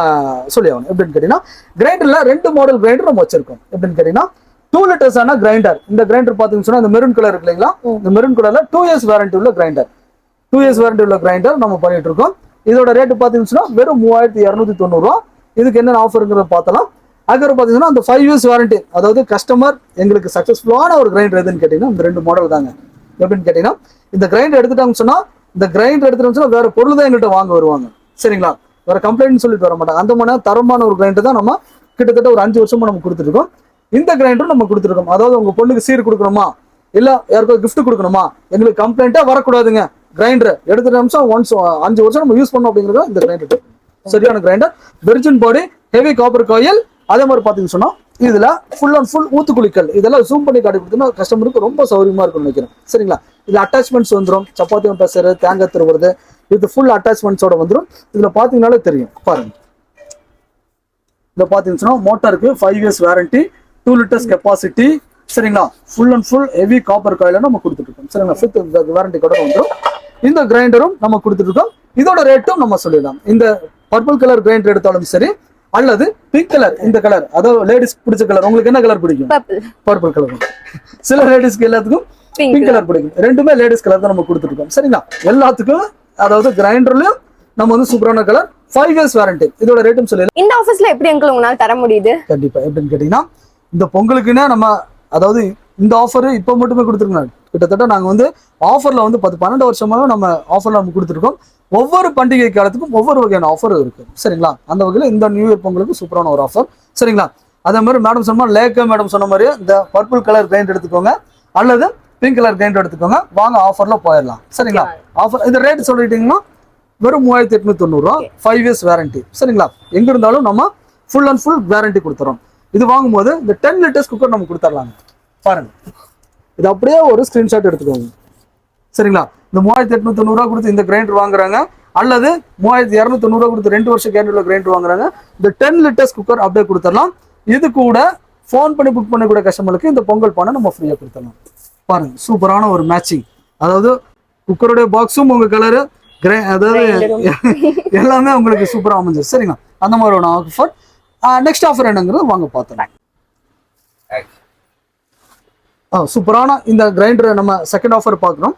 சொல்லி ஆகணும். எப்படின்னு கேட்டீங்கன்னா கிரைண்டர்ல ரெண்டு மாடல் கிரைண்டர் நம்ம வச்சிருக்கோம். எப்படின்னு கேட்டீங்கன்னா டூ லிட்டர்ஸான கிரைண்டர் இந்த கிரைண்டர் பார்த்தீங்கன்னு சொன்னா இந்த மெரூன் கலர் இருக்கு இல்லைங்களா? இந்த மெரூன் கலர்ல டூ இயர்ஸ் வாரண்டி உள்ள கிரைண்டர் டூ இயர்ஸ் வாரண்டி உள்ள கிரைண்டர் நம்ம பண்ணிட்டு இருக்கோம். இதோட ரேட்டு பார்த்தீங்கன்னு சொன்னா வெறும் மூவாயிரத்தி இரநூத்தி தொண்ணூறுரூவா இதுக்கு என்னென்ன ஆஃபருங்கிறத பார்த்தலாம் அதுக்கப்புறம் பார்த்தீங்கன்னா அந்த ஃபைவ் இயர்ஸ் வாரண்டி அதாவது கஸ்டமர் எங்களுக்கு சக்ஸஸ்ஃபுல்லான ஒரு கிரைண்டர் எதுன்னு கேட்டீங்கன்னா இந்த ரெண்டு மாடல் தாங்க. எப்படின்னு கேட்டீங்கன்னா இந்த கிரைண்டர் எடுத்துட்டாங்கன்னு சொன்னால் இந்த கிரைண்டர் எடுத்துட்டோம்னு சொன்னால் வேற பொருள் தான் எங்கள்கிட்ட வாங்க வருவாங்க. சரிங்களா? வேற கம்ப்ளைண்ட் சொல்லிட்டு வர மாட்டாங்க. அந்த மாதிரி தரமான ஒரு கிரைண்டர் தான் நம்ம கிட்டத்தட்ட ஒரு அஞ்சு வருஷமா நம்ம கொடுத்துருக்கோம் இந்த கிரைண்டரும் நம்ம கொடுத்துருக்கோம் அதாவது உங்க பொண்ணுக்கு சீர் கொடுக்கணுமா? இல்லை யாருக்கோ கிஃப்ட் கொடுக்கணுமா? எங்களுக்கு கம்ப்ளைண்ட்டே வரக்கூடாதுங்க. கிரைண்டர் எடுத்துட்டு நிமிஷம் ஒன்ஸ் அஞ்சு வருஷம் நம்ம யூஸ் பண்ணோம் அப்படிங்கிறது இந்த கிரைண்டர் சரியான grinder virgin body heavy copper coil அதே மாதிரி பார்த்தீங்கன்னு சொன்னால் இதில் ஃபுல் அண்ட் ஃபுல் ஊத்துக்குளிக்கல். இதெல்லாம் ஜூம் பண்ணி காட்டி கொடுத்தோம்னா கஸ்டமருக்கு ரொம்ப சௌரியமா இருக்கும்னு நினைக்கிறேன். சரிங்களா? இதில் அட்டாச்மெண்ட்ஸ் வந்துடும் சப்பாத்தி பேசுறது தேங்காய் திருவுறது இது ஃபுல் அட்டாச்மெண்ட்ஸோட வந்துடும் இதில் பார்த்தீங்கனாலே தெரியும். பாருங்கள் இதில் பார்த்தீங்கன்னு பாத்தீங்கன்னா மோட்டாருக்கு five years warranty two litres capacity சரிங்களா? Full and full heavy copper காயில நம்ம கொடுத்துட்டு சரிங்களா? ஃபிஃப்த் வாரண்டி கூட வந்துடும் இந்த கிரைண்டரும் நம்ம கொடுத்துட்டுருக்கும். இதோட ரேட்டும் நம்ம சொல்லிடலாம். இந்த பர்பிள் கலர் கிரைண்டர் எடுத்தாலும் சரி அல்லது பிங்க் கலர் இந்த கலர் அதாவது லேடிஸ் பிடிச்ச கலர் உங்களுக்கு என்ன கலர் பிடிக்கும்?
பர்பிள்
கலர் சில லேடிஸ்க்கு எல்லாத்துக்கும்
பிங்க்
கலர் பிடிக்கும். ரெண்டுமே லேடிஸ் கலர் தான் நம்ம கொடுத்துருக்கோம் சரிங்களா? எல்லாத்துக்கும் அதாவது கிரைண்டர்லயும் நம்ம வந்து சூப்பரான கலர் ஃபைவ் இயர்ஸ் வாரண்டி இதோட ரேட்டும் சொல்லி
இந்த ஆஃபர்ஸ்ல எப்படி எங்களுக்கு உங்களால தர முடியுது?
கண்டிப்பா. எப்படின்னு கேட்டீங்கன்னா இந்த பொங்கலுக்குன்னே நம்ம அதாவது இந்த ஆஃபர் இப்போ மட்டுமே கொடுத்துருக்கோம். கிட்டத்தட்ட நாங்க வந்து ஆஃபர்ல வந்து பத்து பன்னெண்டு வருஷமாக நம்ம ஆஃபர்ல நம்ம கொடுத்துருக்கோம். ஒவ்வொரு பண்டிகை காலத்துக்கும் ஒவ்வொரு வகையான ஆஃபர் இருக்கு. சரிங்களா? அந்த வகையில் இந்த நியூ இயர் பொங்கலுக்கு சூப்பரான ஒரு ஆஃபர் சரிங்களா? அதே மாதிரி மேடம் சொன்ன மாதிரி லேக்க மேடம் சொன்ன மாதிரி இந்த பர்பிள் கலர் கிரைண்ட் எடுத்துக்கோங்க. அல்லது பிங்க் கலர் கிரைண்ட் எடுத்துக்கோங்க. வாங்க ஆஃபர்ல போயிடலாம். சரிங்களா? ஆஃபர் இந்த ரேட் சொல்லிட்டீங்கன்னா வெறும் மூவாயிரத்தி எட்நூத்தி தொண்ணூறுரூவா ஃபைவ் இயர்ஸ் வாரண்டி சரிங்களா? எங்க இருந்தாலும் நம்ம ஃபுல் அண்ட் ஃபுல் வாரண்டி கொடுத்துறோம். இது வாங்கும்போது இந்த டென் லிட்டர்ஸ் குக்கர் நம்ம கொடுத்துடலாங்க. பாருங்க. இது அப்படியே ஒரு ஸ்கிரீன்ஷாட் எடுத்துக்கோங்க. சரிங்களா? இந்த மூவாயிரத்தி எட்நூத்தி தொண்ணூறுரூவா கொடுத்து இந்த கிரைண்டர் வாங்குறாங்க. அல்லது மூவாயிரத்தி இரநூத்தி தொண்ணூறுவா கொடுத்து ரெண்டு வருஷம் கேண்டில் கிரைண்டர் வாங்குறாங்க. இந்த டென் லிட்டர்ஸ் குக்கர் அப்படியே கொடுத்துடலாம். இது கூட ஃபோன் பண்ணி புக் பண்ணக்கூடிய கஸ்டமருக்கு இந்த பொங்கல் பானை நம்ம ஃப்ரீயாக கொடுத்துடலாம். பாருங்க சூப்பரான ஒரு மேட்சிங் அதாவது குக்கருடைய பாக்ஸும் உங்க கலரு கிரே அதாவது எல்லாமே உங்களுக்கு சூப்பரா அமைஞ்சது சரிங்களா? அந்த மாதிரி ஒரு ஆஃபர் நெக்ஸ்ட் ஆஃபர் என்னங்கிறது வாங்க பார்த்தோம் ஆ சூப்பரான இந்த கிரைண்டரை நம்ம செகண்ட் ஆஃபர் பார்க்குறோம்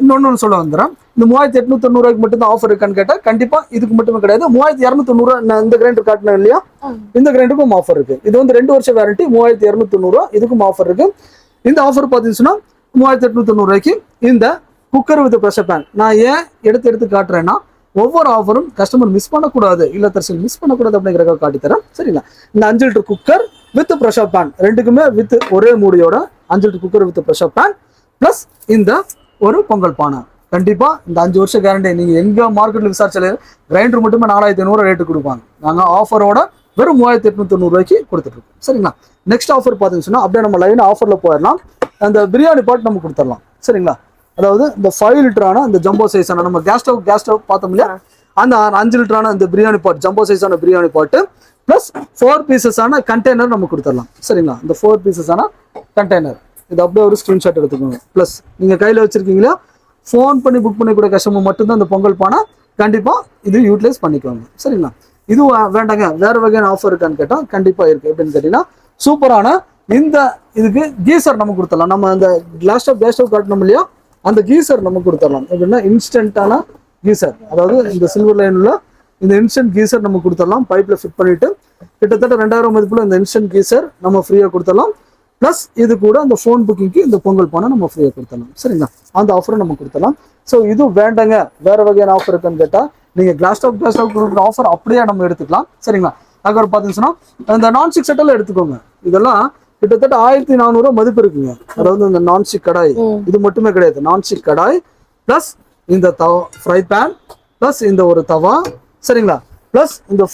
இன்னொன்று சொல்ல வந்துடுறேன் இந்த மூவாயிரத்தி எட்நூத்தி தொண்ணூறுவாய்க்கு மட்டும் தான் ஆஃபர் இருக்கான்னு கேட்டால் கண்டிப்பா இதுக்கு மட்டுமே கிடையாது. மூவாயிரத்தி இரநூத்தி தொண்ணூறுவா நான் இந்த கிரைண்டர் காட்டினேன் இல்லையா? இந்த கிரைண்டருக்கும் ஆஃபர் இருக்கு. இது வந்து ரெண்டு வருஷம் வாரண்டி மூவாயிரத்தி இரநூத்தி தொண்ணூறுவா இதுக்கும் ஆஃபர் இருக்கு. இந்த ஆஃபர் பார்த்தீங்கன்னா மூவாயிரத்தி எட்நூத்தி தொண்ணூறுவாய்க்கு இந்த குக்கர் வித் ப்ரெஷர் பேன் நான் ஏன் எடுத்து எடுத்து காட்டுறேன்னா ஒவ்வொரு ஆஃபரும் கஸ்டமர் மிஸ் பண்ணக்கூடாது. இல்ல தரிசனம் மிஸ் பண்ணக்கூடாது அப்படிங்கிறத காட்டித்தரேன் சரிங்களா? இந்த அஞ்சு litre cooker with pressure pan ரெண்டுக்குமே வித் ஒரே மூடியோட அஞ்சு litre cooker with pressure pan plus இந்த ஒரு பொங்கல் பானை. கண்டிப்பாக இந்த அஞ்சு வருஷம் கேரண்டி நீங்கள் எங்கே மார்க்கெட்டில் விசாரிச்சாலே கிரைண்டர் மட்டுமே நாலாயிரத்தி ஐநூறு ரேட்டு கொடுப்பாங்க. நாங்கள் ஆஃபரோட வெறும் மூவாயிரத்தி எட்நூத்தி தொண்ணூறு ரூபாய்க்கு கொடுத்துட்ருக்கோம் சரிங்களா? நெக்ஸ்ட் ஆஃபர் பார்த்தீங்கன்னு அப்படியே நம்ம லைன் ஆஃபரில் போயிடலாம். அந்த பிரியாணி பாட் நம்ம கொடுத்துடலாம். சரிங்களா? அதாவது இந்த ஃபைவ் லிட்டரான அந்த ஜம்போ சைஸான நம்ம கேஸ் ஸ்டவ் கேஸ் ஸ்டவ் பார்த்தோம் இல்லையா? அந்த அஞ்சு லிட்டரான இந்த பிரியாணி பாட் ஜம்போ சைஸான பிரியாணி பாட்டு ப்ளஸ் ஃபோர் பீசஸான கண்டெய்னர் நம்ம கொடுத்துடலாம். சரிங்களா? இந்த ஃபோர் பீசஸான கண்டெய்னர் இது அப்படியே ஒரு ஸ்க்ரீன்ஷாட் எடுத்துக்கோங்க. ப்ளஸ் நீங்கள் கையில் வச்சுருக்கீங்களா? ஃபோன் பண்ணி புக் பண்ணக்கூடிய கஸ்டமர் மட்டும்தான் இந்த பொங்கல் பானை கண்டிப்பாக இது யூட்டிலைஸ் பண்ணிக்கோங்க. சரிங்களா? இது வேண்டாங்க. வேறு வகையான ஆஃபர் இருக்கான்னு கேட்டால் கண்டிப்பாக இருக்குது எப்படின்னு கேட்டிங்கன்னா சூப்பரான இந்த இதுக்கு கீசர் நம்ம கொடுத்துடலாம். நம்ம அந்த கிளாஸ் ஸ்டவ் கேஸ் ஸ்டவ் காட்டணும் இல்லையா? அந்த கீசர் நம்ம கொடுத்துடலாம். எப்படின்னா இன்ஸ்டன்ட்டான கீசர் அதாவது இந்த சில்வர் லைனில் இந்த இன்ஸ்டன்ட் கீசர் நம்ம கொடுத்துடலாம். பைப்பில் ஃபிட் பண்ணிவிட்டு கிட்டத்தட்ட ரெண்டாயிரம் மதிப்பில் இந்த இன்ஸ்டன்ட் கீசர் நம்ம ஃப்ரீயாக கொடுத்துடலாம். ப்ளஸ் இது கூட அந்த ஃபோன் புக்கிங்க்கு இந்த பொங்கல் பணம் நம்ம ஃப்ரீயாக கொடுத்துடலாம். சரிங்களா? அந்த ஆஃபரை நம்ம கொடுத்துடலாம். ஸோ இது வேண்டாங்க. வேற வகையான ஆஃபர் இருக்குன்னு கேட்டால் நீங்கள் கிளாஸ் டாப் கிளாஸ் டாப் கொடுக்குற ஆஃபர் அப்படியே நம்ம எடுத்துக்கலாம். சரிங்களா? அதுக்கப்புறம் பார்த்தீங்கன்னா இந்த நான் ஸ்டிக் செட்டெல்லாம் எடுத்துக்கோங்க. இதெல்லாம் கிட்டத்தட்ட ஆயிரத்தி நானூறு மதிப்பு இருக்குங்க. அதாவது இந்த நான் ஸ்டிக் கடாய் இது மட்டுமே கிடையாது. நான் ஸ்டிக் கடாய் ப்ளஸ் இந்த தவா ஃப்ரை பேன் ப்ளஸ் இந்த ஒரு தவா. சரிங்களா? ப்ளஸ் இந்த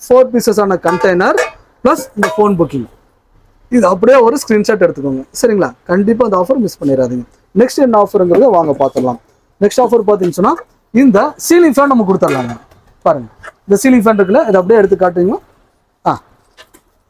ஃபோர் பீசஸான கண்டெய்னர் ப்ளஸ் இந்த ஃபோன் புக்கிங் இது அப்படியே ஒரு ஸ்க்ரீன்ஷாட் எடுத்துக்கோங்க. சரிங்களா? கண்டிப்பாக அந்த ஆஃபர் மிஸ் பண்ணிடாதீங்க. நெக்ஸ்ட் என்ன ஆஃபருங்கிறத வாங்க பார்த்துடலாம். நெக்ஸ்ட் ஆஃபர் பார்த்தீங்கன்னா இந்த சீலிங் ஃபேன் நம்ம கொடுத்துடலாங்க. பாருங்க. இந்த சீலிங் ஃபேன் இருக்குல்ல இதை அப்படியே எடுத்து காட்டுங்க ஆ.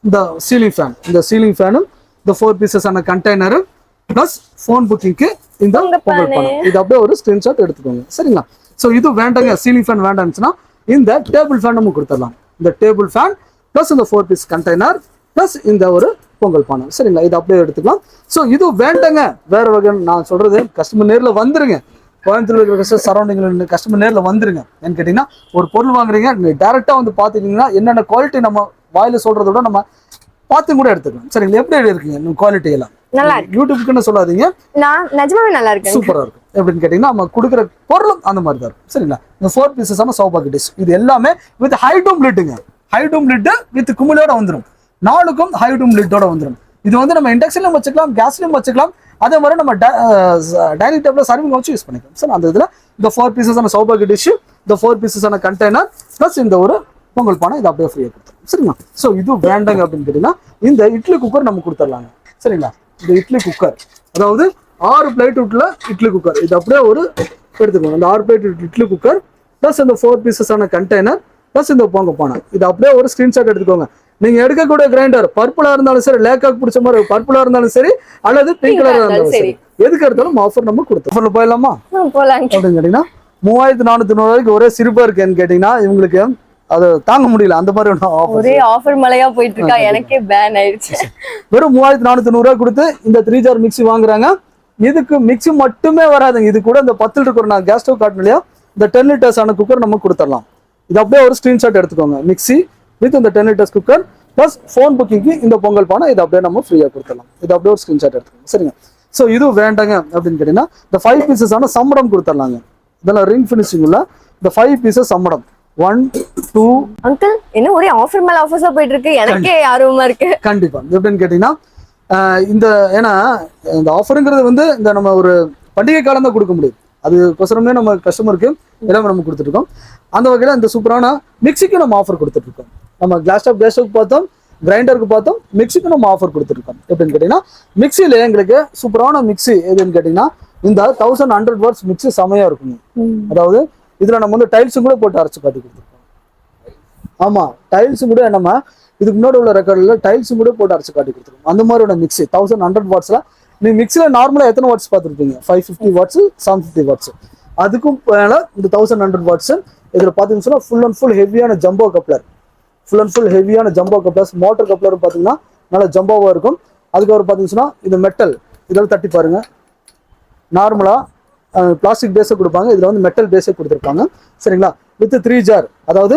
இந்த சீலிங் ஃபேன் இந்த சீலிங் ஃபேனும் இந்த ஃபோர் பீசஸான கண்டெய்னரும் ப்ளஸ் ஃபோன் புக்கிங்க்கு இந்த
பொங்கல்.
பணம். இது அப்படியே ஒரு ஸ்க்ரீன்ஷாட் எடுத்துக்கோங்க. சரிங்களா? ஸோ இது வேண்டாங்க. சீலிங் ஃபேன் வேண்டாம்னுச்சுன்னா இந்த டேபிள் ஃபேன் நம்ம கொடுத்துடலாம். இந்த டேபிள் ஃபேன் ப்ளஸ் இந்த ஃபோர் பீஸ் கண்டெய்னர் ப்ளஸ் இந்த ஒரு பொங்கல் பானை. சரிங்களா? இது அப்படியே எடுத்துக்கலாம். ஸோ இது வேண்டாங்க. வேற வகை நான் சொல்றது கஸ்டமர் நேரில் வந்துருங்க. கோயம்புத்தூர் இருக்கிற கஸ்டமர் சரௌண்டிங்கில் கஸ்டமர் நேரில் வந்துருங்க. ஏன்னு கேட்டிங்கன்னா ஒரு பொருள் வாங்குறீங்க நீங்கள் டேரெக்டாக வந்து பார்த்துக்கிங்கன்னா என்னென்ன குவாலிட்டி நம்ம வாயில சொல்றத விட நம்ம பார்த்து கூட எடுத்துக்கலாம். சரிங்களா? எப்படி இருக்குங்க குவாலிட்டி எல்லாம்?
நல்லா
யூடியூப்க்குன்னு சொல்லாதீங்க.
நான் நிஜமாவே நல்லா இருக்கேன்
சூப்பரா இருக்கும். எப்படின்னு கேட்டீங்கன்னா நம்ம கொடுக்குற பொருளும் அந்த மாதிரி தான் இருக்கும். சரிங்களா? இந்த ஃபோர் பீசஸான சோபாக்கு டிஷ் இது எல்லாமே வித் ஹைடூம் லிட்டுங்க ஹைடூம் லிட்டு வித் குமிழோட வந்துடும் நாலுக்கும் ஹைடூம் லிட்டோட வந்துடும் இது வந்து நம்ம இண்டக்ஷன்லையும் வச்சுக்கலாம் கேஸ்லையும் வச்சுக்கலாம். அதே மாதிரி நம்ம டைனிங் டேபிள் சர்விங் வச்சு யூஸ் பண்ணிக்கலாம். சார் அந்த இதில் இந்த ஃபோர் பீசஸான சௌபாகி டிஷ்ஷு இந்த ஃபோர் பீசஸான கண்டெய்னர் ப்ளஸ் இந்த ஒரு பொங்கல் பானை இது அப்படியே ஃப்ரீயாக கொடுத்துருவோம் சரிங்களா? ஸோ இது வேண்டாங்க அப்படின்னு கேட்டிங்கன்னா இந்த இட்லி குக்கர் நம்ம கொடுத்துர்லாங்க சரிங்களா? இந்த இட்லி குக்கர் அதாவது ஆறு பிளேட் விட்டுல இட்லி குக்கர் இது அப்படியே ஒரு எடுத்துக்கோங்க. இந்த ஆறு பிளேட் இட்லி குக்கர் ப்ளஸ் இந்த ஃபோர் பீசஸான கண்டெய்னர் ப்ளஸ் இந்த பொங்க பானை. இது அப்படியே ஒரு ஸ்க்ரீன்ஷாட் எடுத்துக்கோங்க. நீங்க எடுக்கக்கூடிய கிரைண்டர் பர்பிளா இருந்தாலும் சரி லேக்காக் பிடிச்ச மாதிரி பர்பிளா இருந்தாலும் சரி அல்லது பிங்க் கலரா இருந்தாலும் சரி. எதுக்கு எடுத்தாலும் ஆஃபர் நம்ம கொடுத்தோம். ஆஃபர்ல போயிடலாமா? அப்படின்னு கேட்டீங்கன்னா மூவாயிரத்தி நானூத்தி தொண்ணூறு ரூபாய்க்கு ஒரே சிரிப்பா இருக்கேன்னு கேட்டீங்கன்னா இவங்களுக்கு அதை தாங்க முடியல. அந்த மாதிரி ஒன்று ஆஃபர்
ஒரே ஆஃபர் மலையா போயிட்டு இருக்கா எனக்கே பேன் ஆயிடுச்சு.
வெறும் மூவாயிரத்தி நானூத்தி தொண்ணூறு ரூபாய் கொடுத்து இந்த த்ரீ ஜார் மிக்ஸி வாங்குறாங்க. இதுக்கு மிக்ஸி மட்டுமே வராதுங்க. இது கூட இந்த பத்து லிட்டர் நான் கேஸ் ஸ்டவ் காட்டணும் இல்லையா இந்த டென் ஆன குக்கர் நம்ம கொடுத்துடலாம். இது அப்படியே ஒரு ஸ்கிரீன்ஷாட் எடுத்துக்கோங்க. மிக்ஸி வித் இந்த ten litres cooker plus phone புக்கிங்க்கு இந்த பொங்கல் பானை இது அப்படியே நம்ம ஃப்ரீயாக கொடுத்துடலாம். இது அப்படியே ஒரு ஸ்கிரீன்ஷாட் எடுத்துக்கோங்க. சரிங்க? ஸோ இது வேண்டாங்க அப்படின்னு கேட்டீங்கன்னா இந்த ஃபைவ் பீசஸ் ஆன சம்மடம் கொடுத்துடலாங்க. இதெல்லாம் ரிங் ஃபினிஷிங் உள்ள இந்த ஃபைவ் பீசஸ் சம்மடம் ஒன் டூ
அங்கிள் என்ன ஒரே ஆஃபர் மேல ஆஃபர்ஸா போயிட்டு இருக்கு எனக்கே ஆர்வமா இருக்கு.
கண்டிப்பா. எப்படின்னு கேட்டீங்கன்னா இந்த ஏன்னா இந்த ஆஃபருங்கிறது வந்து இந்த நம்ம ஒரு பண்டிகை காலம் தான் கொடுக்க முடியும். அதுக்கோசரமே நம்ம கஸ்டமருக்கு எல்லாமே நம்ம கொடுத்துட்ருக்கோம் அந்த வகையில் இந்த சூப்பரான மிக்சிக்கு நம்ம ஆஃபர் கொடுத்துட்ருக்கோம் நம்ம கிளாஸ் டாப் கேஸ் ஸ்டவ் பார்த்தோம் கிரைண்டருக்கு பார்த்தோம் மிக்சிக்கு நம்ம ஆஃபர் கொடுத்துருக்கோம். எப்படின்னு கேட்டிங்கன்னா மிக்சியில் எங்களுக்கு சூப்பரான மிக்ஸி எதுன்னு கேட்டிங்கன்னா இந்த தௌசண்ட் ஹண்ட்ரட் வாட்ஸ் மிக்ஸி செமையாக இருக்குங்க. அதாவது இதில் நம்ம வந்து டைல்ஸும் கூட போட்டு அரைச்சு காட்டி கொடுத்துருக்கோம். ஆமா டைல்ஸ் கூட நம்ம இதுக்கு முன்னாடி உள்ள ரெக்கார்டில் டைல்ஸ் கூட போட்டு அரைச்சு காட்டி கொடுத்துருக்கோம். அந்த மாதிரியான மிக்ஸி தௌசண்ட் ஹண்ட்ரட் வாட்ஸ்ல நீ மிக்ஸில் நார்மலாக எத்தனை வாட்ஸ் பார்த்துருப்பீங்க? Five fifty watts seven fifty watts அதுக்கும் மேல இந்த தௌசண்ட் ஹண்ட்ரட் வாட்ஸ் இதில் பார்த்தீங்கன்னு சொன்னா ஃபுல் அண்ட் ஃபுல் ஹெவியான jumbo coupler full and full ஹெவியான ஜம்போ கப்ளர்ஸ் மோட்டர் கப்ளர் பார்த்தீங்கன்னா நல்லா ஜம்போவாக இருக்கும். அதுக்கப்புறம் பார்த்தீங்கன்னா இது மெட்டல் இதெல்லாம் தட்டி பாருங்க. நார்மலாக பிளாஸ்டிக் பேஸை கொடுப்பாங்க. இதில் வந்து மெட்டல் பேஸே கொடுத்துருப்பாங்க. சரிங்களா? வித் த்ரீ ஜார் அதாவது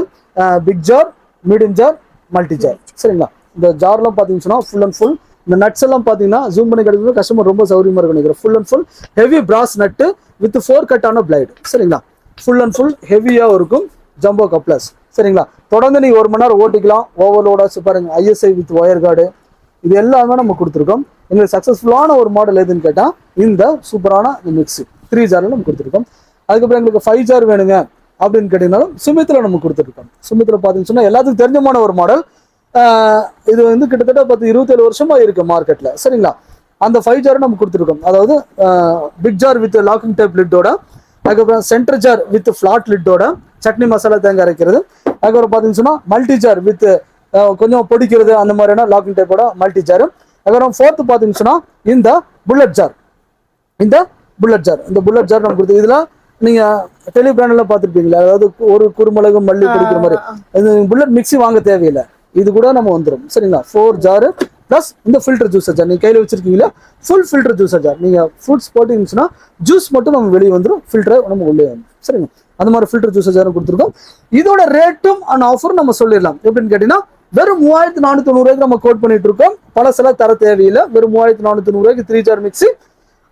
big jar medium jar multi jar சரிங்களா? இந்த ஜார்லாம் பார்த்தீங்கன்னா ஃபுல் அண்ட் ஃபுல் இந்த நட்ஸ் எல்லாம் பார்த்தீங்கன்னா ஜூம் பண்ணி கிடைக்கும் கஸ்டமர் ரொம்ப சௌரியமாக இருக்கும் நினைக்கிறேன். Full and full heavy brass nut with four Katana blade சரிங்களா? ஃபுல் அண்ட் ஃபுல் ஹெவியாக இருக்கும். ஜம்போ கப்ளஸ் சரிங்களா? தொடர்ந்து நீங்கள் ஒரு மணி நேரம் ஓட்டிக்கலாம். ஓவர்லோட பாருங்க. ஐஎஸ்ஐ வித் ஒயர் கார்டு இது எல்லாமே நம்ம கொடுத்துருக்கோம். எங்களுக்கு சக்ஸஸ்ஃபுல்லான ஒரு மாடல் எதுன்னு கேட்டால் இந்த சூப்பரான இந்த மிக்ஸி த்ரீ ஜாரில் நம்ம கொடுத்துருக்கோம். அதுக்கப்புறம் எங்களுக்கு ஃபைவ் ஜார் வேணுங்க. அப்படின்னு கேட்டிங்கனாலும் சுமித்தில் நம்ம கொடுத்துருக்கோம். சுமித்தில் பார்த்தீங்கன்னு சொன்னால் எல்லாத்துக்கும் தெரிஞ்சமான ஒரு மாடல் இது வந்து கிட்டத்தட்ட பத்து இருபத்தேழு வருஷமாக இருக்குது மார்க்கெட்டில் சரிங்களா? அந்த ஃபைவ் ஜார் நம்ம கொடுத்துருக்கோம். அதாவது big jar with locking type லிட்டோட அதுக்கப்புறம் சென்டர் ஜார் வித் ஃப்ளாட் லிட்டோட சட்னி மசாலா தேங்காய் அரைக்கிறது. அதுக்கப்புறம் பார்த்தீங்கன்னு சொன்னால் மல்டி ஜார் வித் கொஞ்சம் பொடிக்கிறது அந்த மாதிரியான லாக்கிங் டைப்போட மல்டி ஜார் அதுக்கப்புறம் ஃபோர்த்து பார்த்தீங்கன்னு சொன்னா இந்த புல்லட் ஜார் இந்த புல்லட் ஜார் இந்த புல்லட் ஜார் நம்ம கொடுத்து இதில் நீங்க டெலி பிராண்ட்ல பார்த்துருப்பீங்களா? அதாவது ஒரு குறுமிளகு மல்லி பிடிக்கிற மாதிரி. இது புல்லட் மிக்ஸி வாங்க தேவையில்லை. இது கூட நம்ம வந்துடும் சரிங்களா? ஃபோர் ஜாரு ப்ளஸ் இந்த ஃபில்டர் ஜூஸர் ஜார் நீங்கள் கையில் வச்சிருக்கீங்களா ஃபுல் ஃபில்டர் ஜூஸர் ஜார் நீங்கள் ஃப்ரூட்ஸ் போட்டிருந்துச்சுன்னா ஜூஸ் மட்டும் நம்ம வெளியே வந்துடும் ஃபில்டரை நம்ம உள்ளே வந்துடும் சரிங்க அந்த மாதிரி ஃபில்டர் ஜூஸர் ஜாரும் கொடுத்துருக்கோம். இதோட ரேட்டும் அண்ட் ஆஃபரும் நம்ம சொல்லிடலாம். எப்படின்னு கேட்டிங்கன்னா வெறும் மூவாயிரத்தி நானூற்றி தொண்ணூறுவாய்க்கு நம்ம கோட் பண்ணிட்டு இருக்கோம். பழசெல்லாம் தர தேவையில்லை. வெறும் மூவாயிரத்தி நானூற்றி தொண்ணூறுவாய்க்கு த்ரீ ஜார் மிக்ஸி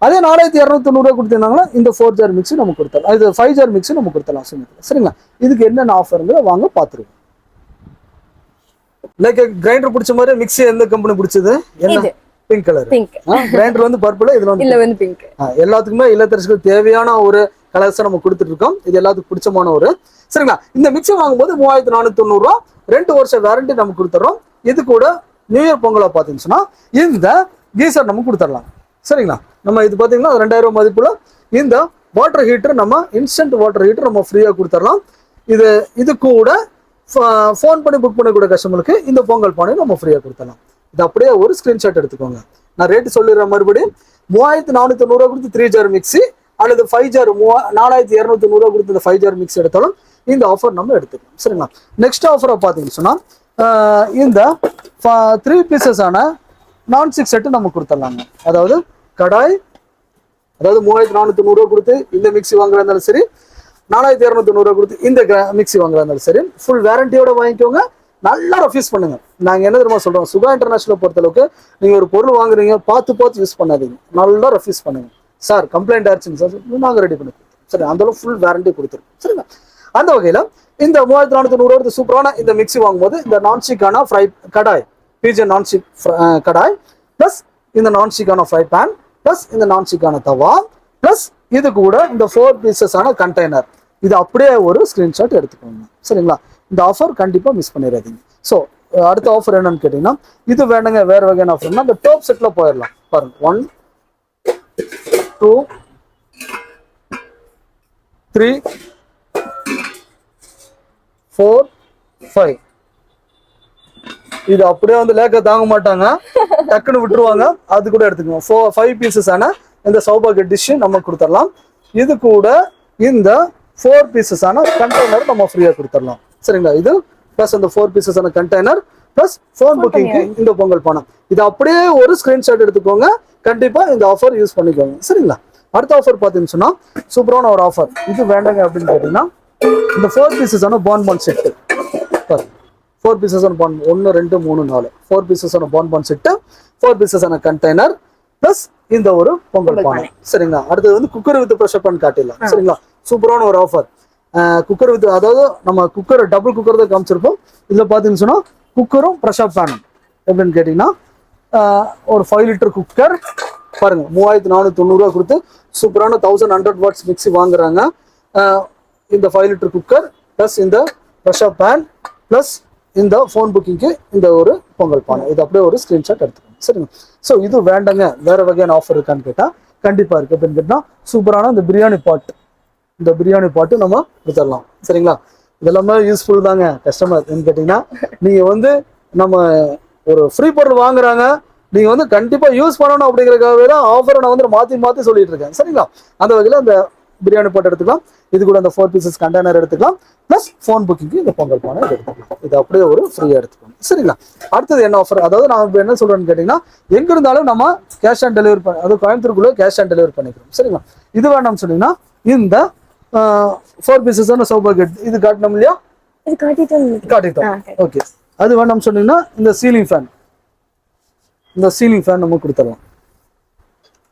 அதே நாலாயிரத்தி இரநூத்தி கொடுத்தீங்கன்னா கொடுத்திருந்தாங்கன்னா இந்த ஃபோர் ஜார் மிக்ஸி நம்ம கொடுத்தலாம் இது ஃபைவ் ஜார் மிக்ஸி நம்ம கொடுத்தலாம் சுமித்ரா சரிங்களா? இதுக்கு என்னென்ன ஆஃபருங்கிற வாங்க பார்த்துருவோம். லைக் கிரைண்டர் பிடிச்ச மாதிரி மிக்ஸி எந்த கம்பெனி பிடிச்சது? என்ன. பிங்க் கலர்
பிங்க்
கிரைண்டர் வந்து பர்பிள் இதுல வந்து
பிங்க்
எல்லாத்துக்குமே இல்லத்தரசிகள் தேவையான ஒரு கலர்ஸை நம்ம கொடுத்துட்டு இருக்கோம் இது எல்லாத்துக்கும் பிடிச்சமான ஒரு சரிங்களா? இந்த மிக்ஸி வாங்கும்போது மூவாயிரத்தி நானூத்தி தொண்ணூறு ரூபா ரெண்டு வருஷம் வாரண்டி நம்ம கொடுத்துறோம் இது கூட நியூ இயர் பொங்கலை பார்த்தீங்கன்னா இந்த கீசர் நம்ம கொடுத்துடலாம். சரிங்களா? நம்ம இது பார்த்தீங்கன்னா ரெண்டாயிரம் ரூபாய் மதிப்புல இந்த வாட்டர் ஹீட்டர் நம்ம இன்ஸ்டன்ட் வாட்டர் ஹீட்டர் நம்ம ஃப்ரீயாக கொடுத்துடலாம். இது இது கூட ஃபோன் பண்ணி புக் பண்ணக்கூடிய கஸ்டமருக்கு இந்த பொங்கல் பானை நம்ம ஃப்ரீயாக கொடுத்தலாம் இது அப்படியே ஒரு ஸ்க்ரீன்ஷாட் எடுத்துக்கோங்க. நான் ரேட்டு சொல்லிடுறேன் மறுபடியும். மூவாயிரத்தி நானூற்றி நூறுரூவா கொடுத்து த்ரீ ஜார் மிக்ஸி அல்லது ஃபைவ் ஜார் மூவா நாலாயிரத்தி இரநூத்தி ரூபா கொடுத்து இந்த ஃபைவ் ஜார் மிக்ஸி எடுத்தாலும் இந்த ஆஃபர் நம்ம எடுத்துக்கலாம். சரிங்களா? நெக்ஸ்ட் ஆஃபரை பார்த்தீங்கன்னு சொன்னா ஆஹ் இந்த த்ரீ பீசஸான நான் சிக்ஸ் செட்டு நம்ம கொடுத்துடலாங்க. அதாவது கடாய் அதாவது மூவாயிரத்தி நானூற்றி நூறுரூவா கொடுத்து இந்த மிக்ஸி வாங்குறதா இருந்தாலும் சரி நாலாயிரத்தி இரநூத்தி நூறுரூவா கொடுத்து இந்த மிக்ஸி வாங்குறதா இருந்தாலும் சரி. ஃபுல் வேரண்டியோட வாங்கிக்கோங்க. நல்லா ரெஃப்யூஸ் பண்ணுங்க. நாங்கள் என்ன தெரியுமா சொல்றோம்? சுகா இன்டர்நேஷனல் பொறுத்தளவுக்கு நீங்க ஒரு பொருள் வாங்குறீங்க பார்த்து பார்த்து யூஸ் பண்ணாதீங்க. நல்லா ரெஃப்யூஸ் பண்ணுங்க. சார் கம்ப்ளைண்ட் ஆயிடுச்சுங்க சார் நாங்கள் ரெடி பண்ணி சரி அந்த ஃபுல் வேரண்டி கொடுத்துருக்கோம் சரிங்களா? அந்த வகையில இந்த மூவாயிரத்தி நானூத்தி நூறு சூப்பரான இந்த மிக்ஸி வாங்கும்போது இந்த நான்ஸ்டிக்கான ஃப்ரை கடாய் பிஜே நான்ஸ்டிக் கடாய் ப்ளஸ் இந்த நான்ஸ்டிக்கான ஃப்ரை பேன் ப்ளஸ் இந்த நான்ஸ்டிக்கான தவா ப்ளஸ் இது கூட இந்த ஃபோர் பீசஸான கண்டெய்னர் இது அப்படியே ஒரு ஸ்க்ரீன்ஷாட் எடுத்துக்கோங்க. சரிங்களா? இந்த ஆஃபர் கண்டிப்பாக மிஸ் பண்ணிடாதீங்க. ஸோ அடுத்த ஆஃபர் என்னன்னு கேட்டிங்கன்னா இது வேணுங்க வேறு வகையான ஆஃபர்னா இந்த டோப் செட்டில் போயிடலாம். பாருங்க. One two three four five இது அப்படியே வந்து லேக்க தாங்க மாட்டாங்க. டக்குன்னு விட்டுருவாங்க. அது கூட எடுத்துக்கோங்க. ஃபோர் ஃபைவ் பீசஸ் ஆன இந்த சௌபாகிய டிஷ்ஷு நம்ம கொடுத்துடலாம். இது கூட இந்த ஃபோர் பீசஸ் ஆன கண்டெய்னர் நம்ம ஃப்ரீயா கொடுத்துடலாம். சரிங்களா? இது ப்ளஸ் அந்த ஃபோர் பீசஸ் ஆன கண்டெய்னர் ப்ளஸ் ஃபோன் புக்கிங்க்கு இந்த பொங்கல் பணம். இது அப்படியே ஒரு ஸ்கிரீன்ஷாட் எடுத்துக்கோங்க. கண்டிப்பா இந்த ஆஃபர் யூஸ் பண்ணிக்கோங்க. சரிங்களா? அடுத்த ஆஃபர் பார்த்தீங்கன்னு சொன்னா சூப்பரான ஒரு ஆஃபர் இது வேண்டாங்க அப்படின்னு கேட்டீங்கன்னா இந்த ஃபோர் பீசஸ் ஆன பான் பான் செட்டு பாருங்க. ஃபோர் பீசஸ் ஆன பான் ஒன்று ரெண்டு மூணு நாலு. ஃபோர் பீசஸ் ஆன pan pan set four pieces ஆன கண்டெய்னர் ப்ளஸ் இந்த ஒரு பொங்கல் பானை. சரிங்களா? அடுத்தது வந்து குக்கர் வித் ப்ரெஷர் பேன் காட்டிடலாம். சரிங்களா? சூப்பரான ஒரு ஆஃபர் குக்கர் வித் அதாவது நம்ம குக்கர் டபுள் குக்கர் தான் காமிச்சிருப்போம். இதுல பாத்தீங்கன்னு சொன்னா குக்கரும் ப்ரெஷர் பேனும் எப்படின்னு கேட்டீங்கன்னா ஒரு ஃபைவ் லிட்டர் குக்கர் பாருங்க மூவாயிரத்தி நானூத்தி தொண்ணூறுரூவா கொடுத்து சூப்பரான தௌசண்ட் ஹண்ட்ரட் வாட்ஸ் மிக்ஸி வாங்குறாங்க. இந்த ஃபைவ் லிட்டர் குக்கர் ப்ளஸ் இந்த ப்ரெஷர் பேன் ப்ளஸ் இந்த ஃபோன் புக்கிங்க்கு இந்த ஒரு பொங்கல் பானை. இது அப்படியே ஒரு ஸ்க்ரீன்ஷாட் எடுத்துக்கோங்க சரிங்க. ஸோ இது வேண்டாங்க. வேற வகையான ஆஃபர் இருக்கான்னு கேட்டால் கண்டிப்பாக இருக்கு. அப்படின்னு கேட்டால் சூப்பரான இந்த பிரியாணி பாட் இந்த பிரியாணி பாட்டு நம்ம கொடுத்துடலாம். சரிங்களா? இதெல்லாமே யூஸ்ஃபுல் தாங்க. கஸ்டமர் கேட்டிங்கன்னா நீங்கள் வந்து நம்ம ஒரு ஃப்ரீ பொருள் வாங்குறாங்க நீங்கள் வந்து கண்டிப்பாக யூஸ் பண்ணணும் அப்படிங்கறதுக்காகவே தான் ஆஃபரை நான் வந்து மாற்றி மாற்றி சொல்லிட்டு இருக்கேன். சரிங்களா? அந்த வகையில் அந்த பிரியாணி பாட்டு எடுத்துக்கலாம். இது கூட அந்த ஃபோர் பீசஸ் கண்டெய்னர் எடுத்துக்கலாம். ப்ளஸ் ஃபோன் புக்கிங்க்கு இந்த பொங்கல் பானை எடுத்துக்கலாம். இது அப்படியே ஒரு ஃப்ரீயா எடுத்துக்கலாம். சரிங்களா? அடுத்தது என்ன ஆஃபர் அதாவது நான் இப்போ என்ன சொல்றேன்னு கேட்டிங்கன்னா எங்க இருந்தாலும் நம்ம கேஷ் ஆன் டெலிவரி பண்ணி அது கோயம்புத்தூருக்குள்ள கேஷ் ஆன் டெலிவரி பண்ணிக்கிறோம். சரிங்களா? இது வேண்டாம்னு சொன்னீங்கன்னா இந்த ஃபோர் பீசஸான சௌபாகெட் இது காட்டணும் இல்லையா? காட்டிட்டோம். ஓகே அது வேண்டாம்னு சொன்னீங்கன்னா இந்த சீலிங் ஃபேன் இந்த சீலிங் ஃபேன் நம்ம கொடுத்துடலாம்.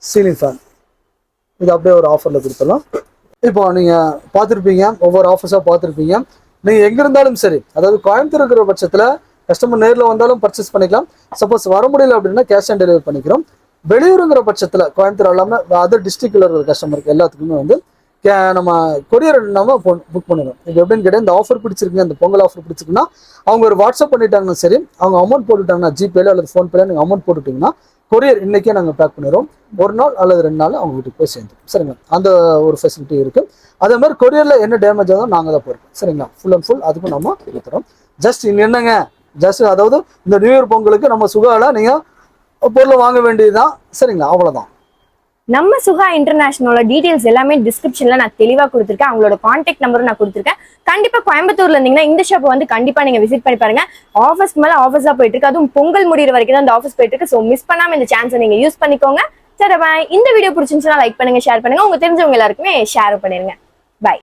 சீலிங் ஃபேன் இது அப்படியே ஒரு ஆஃபரில் கொடுத்துடலாம். இப்போ நீங்கள் பார்த்துருப்பீங்க ஒவ்வொரு ஆஃபர்ஸாக பார்த்துருப்பீங்க. நீங்கள் எங்கே இருந்தாலும் சரி அதாவது கோயம்புத்தூர் இருக்கிற பட்சத்தில் கஸ்டமர் நேரில் வந்தாலும் பர்ச்சேஸ் பண்ணிக்கலாம். சப்போஸ் வர முடியல அப்படின்னா கேஷ் ஆன் டெலிவரி பண்ணிக்கிறோம். வெளியூருங்கிற பட்சத்தில் கோயம்புத்தூர் இல்லாமல் அதர் டிஸ்ட்ரிக்டில் இருக்கிற கஸ்டமருக்கு எல்லாத்துக்குமே வந்து கே- நம்ம கொரியர் நம்ம புக் பண்ணிடுவோம் இது எப்படின்னு கேட்டால் இந்த ஆஃபர் பிடிச்சிருக்குங்க இந்த பொங்கல் ஆஃபர் பிடிச்சிருக்குன்னா அவங்க ஒரு வாட்ஸ்அப் பண்ணிட்டாங்கன்னா சரி அவங்க அமௌண்ட் போட்டுட்டாங்கன்னா ஜிபேல அல்லது ஃபோன்பேல நீங்கள் அமௌண்ட் போட்டுட்டிங்கன்னா கொரியர் இன்னைக்கே நாங்கள் பேக் பண்ணிடுவோம் ஒரு நாள் அல்லது ரெண்டு நாள் அவங்க வீட்டுக்கு போய் சேர்ந்துடும் சரிங்களா? அந்த ஒரு ஃபெசிலிட்டி இருக்கு. அதே மாதிரி கொரியரில் என்ன டேமேஜ் ஆகும் நாங்கள் தான் போயிருக்கோம் சரிங்களா? ஃபுல் அண்ட் ஃபுல் அதுக்கும் நம்ம எடுத்துறோம் ஜஸ்ட் இங்க என்னங்க? ஜஸ்ட் அதாவது இந்த நியூ இயர் பொங்கலுக்கு நம்ம சுகால நீங்கள் பொருளை வாங்க வேண்டியதுதான். சரிங்களா? அவ்வளோதான்
நம்ம சுகா இன்டர்நேஷனலோட டீடைல்ஸ் எல்லாமே டிஸ்கிரிப்ஷன்ல நான் தெளிவா கொடுத்துருக்கேன். அவங்களோட கான்டாக்ட் நம்பரும் நான் கொடுத்துருக்கேன். கண்டிப்பா கோயம்புத்தூர்ல இருந்தீங்கன்னா இந்த ஷாப் வந்து கண்டிப்பா நீங்க விசிட் பண்ணி பாருங்க. ஆஃபர்ஸ்க்கு மேல ஆஃபர்ஸா போயிட்டு இருக்கு. அதுவும் பொங்கல் முடியிற வரைக்கும் தான் அந்த ஆஃபர்ஸ் போயிட்டு இருக்கு. ஸோ மிஸ் பண்ணாம இந்த சான்ஸை நீங்க யூஸ் பண்ணிக்கோங்க. சரி பாய் இந்த வீடியோ பிடிச்சிருந்துச்சுன்னா லைக் பண்ணுங்க ஷேர் பண்ணுங்க. உங்க தெரிஞ்சவங்க எல்லாருக்குமே ஷேர் பண்ணிருங்க. பாய்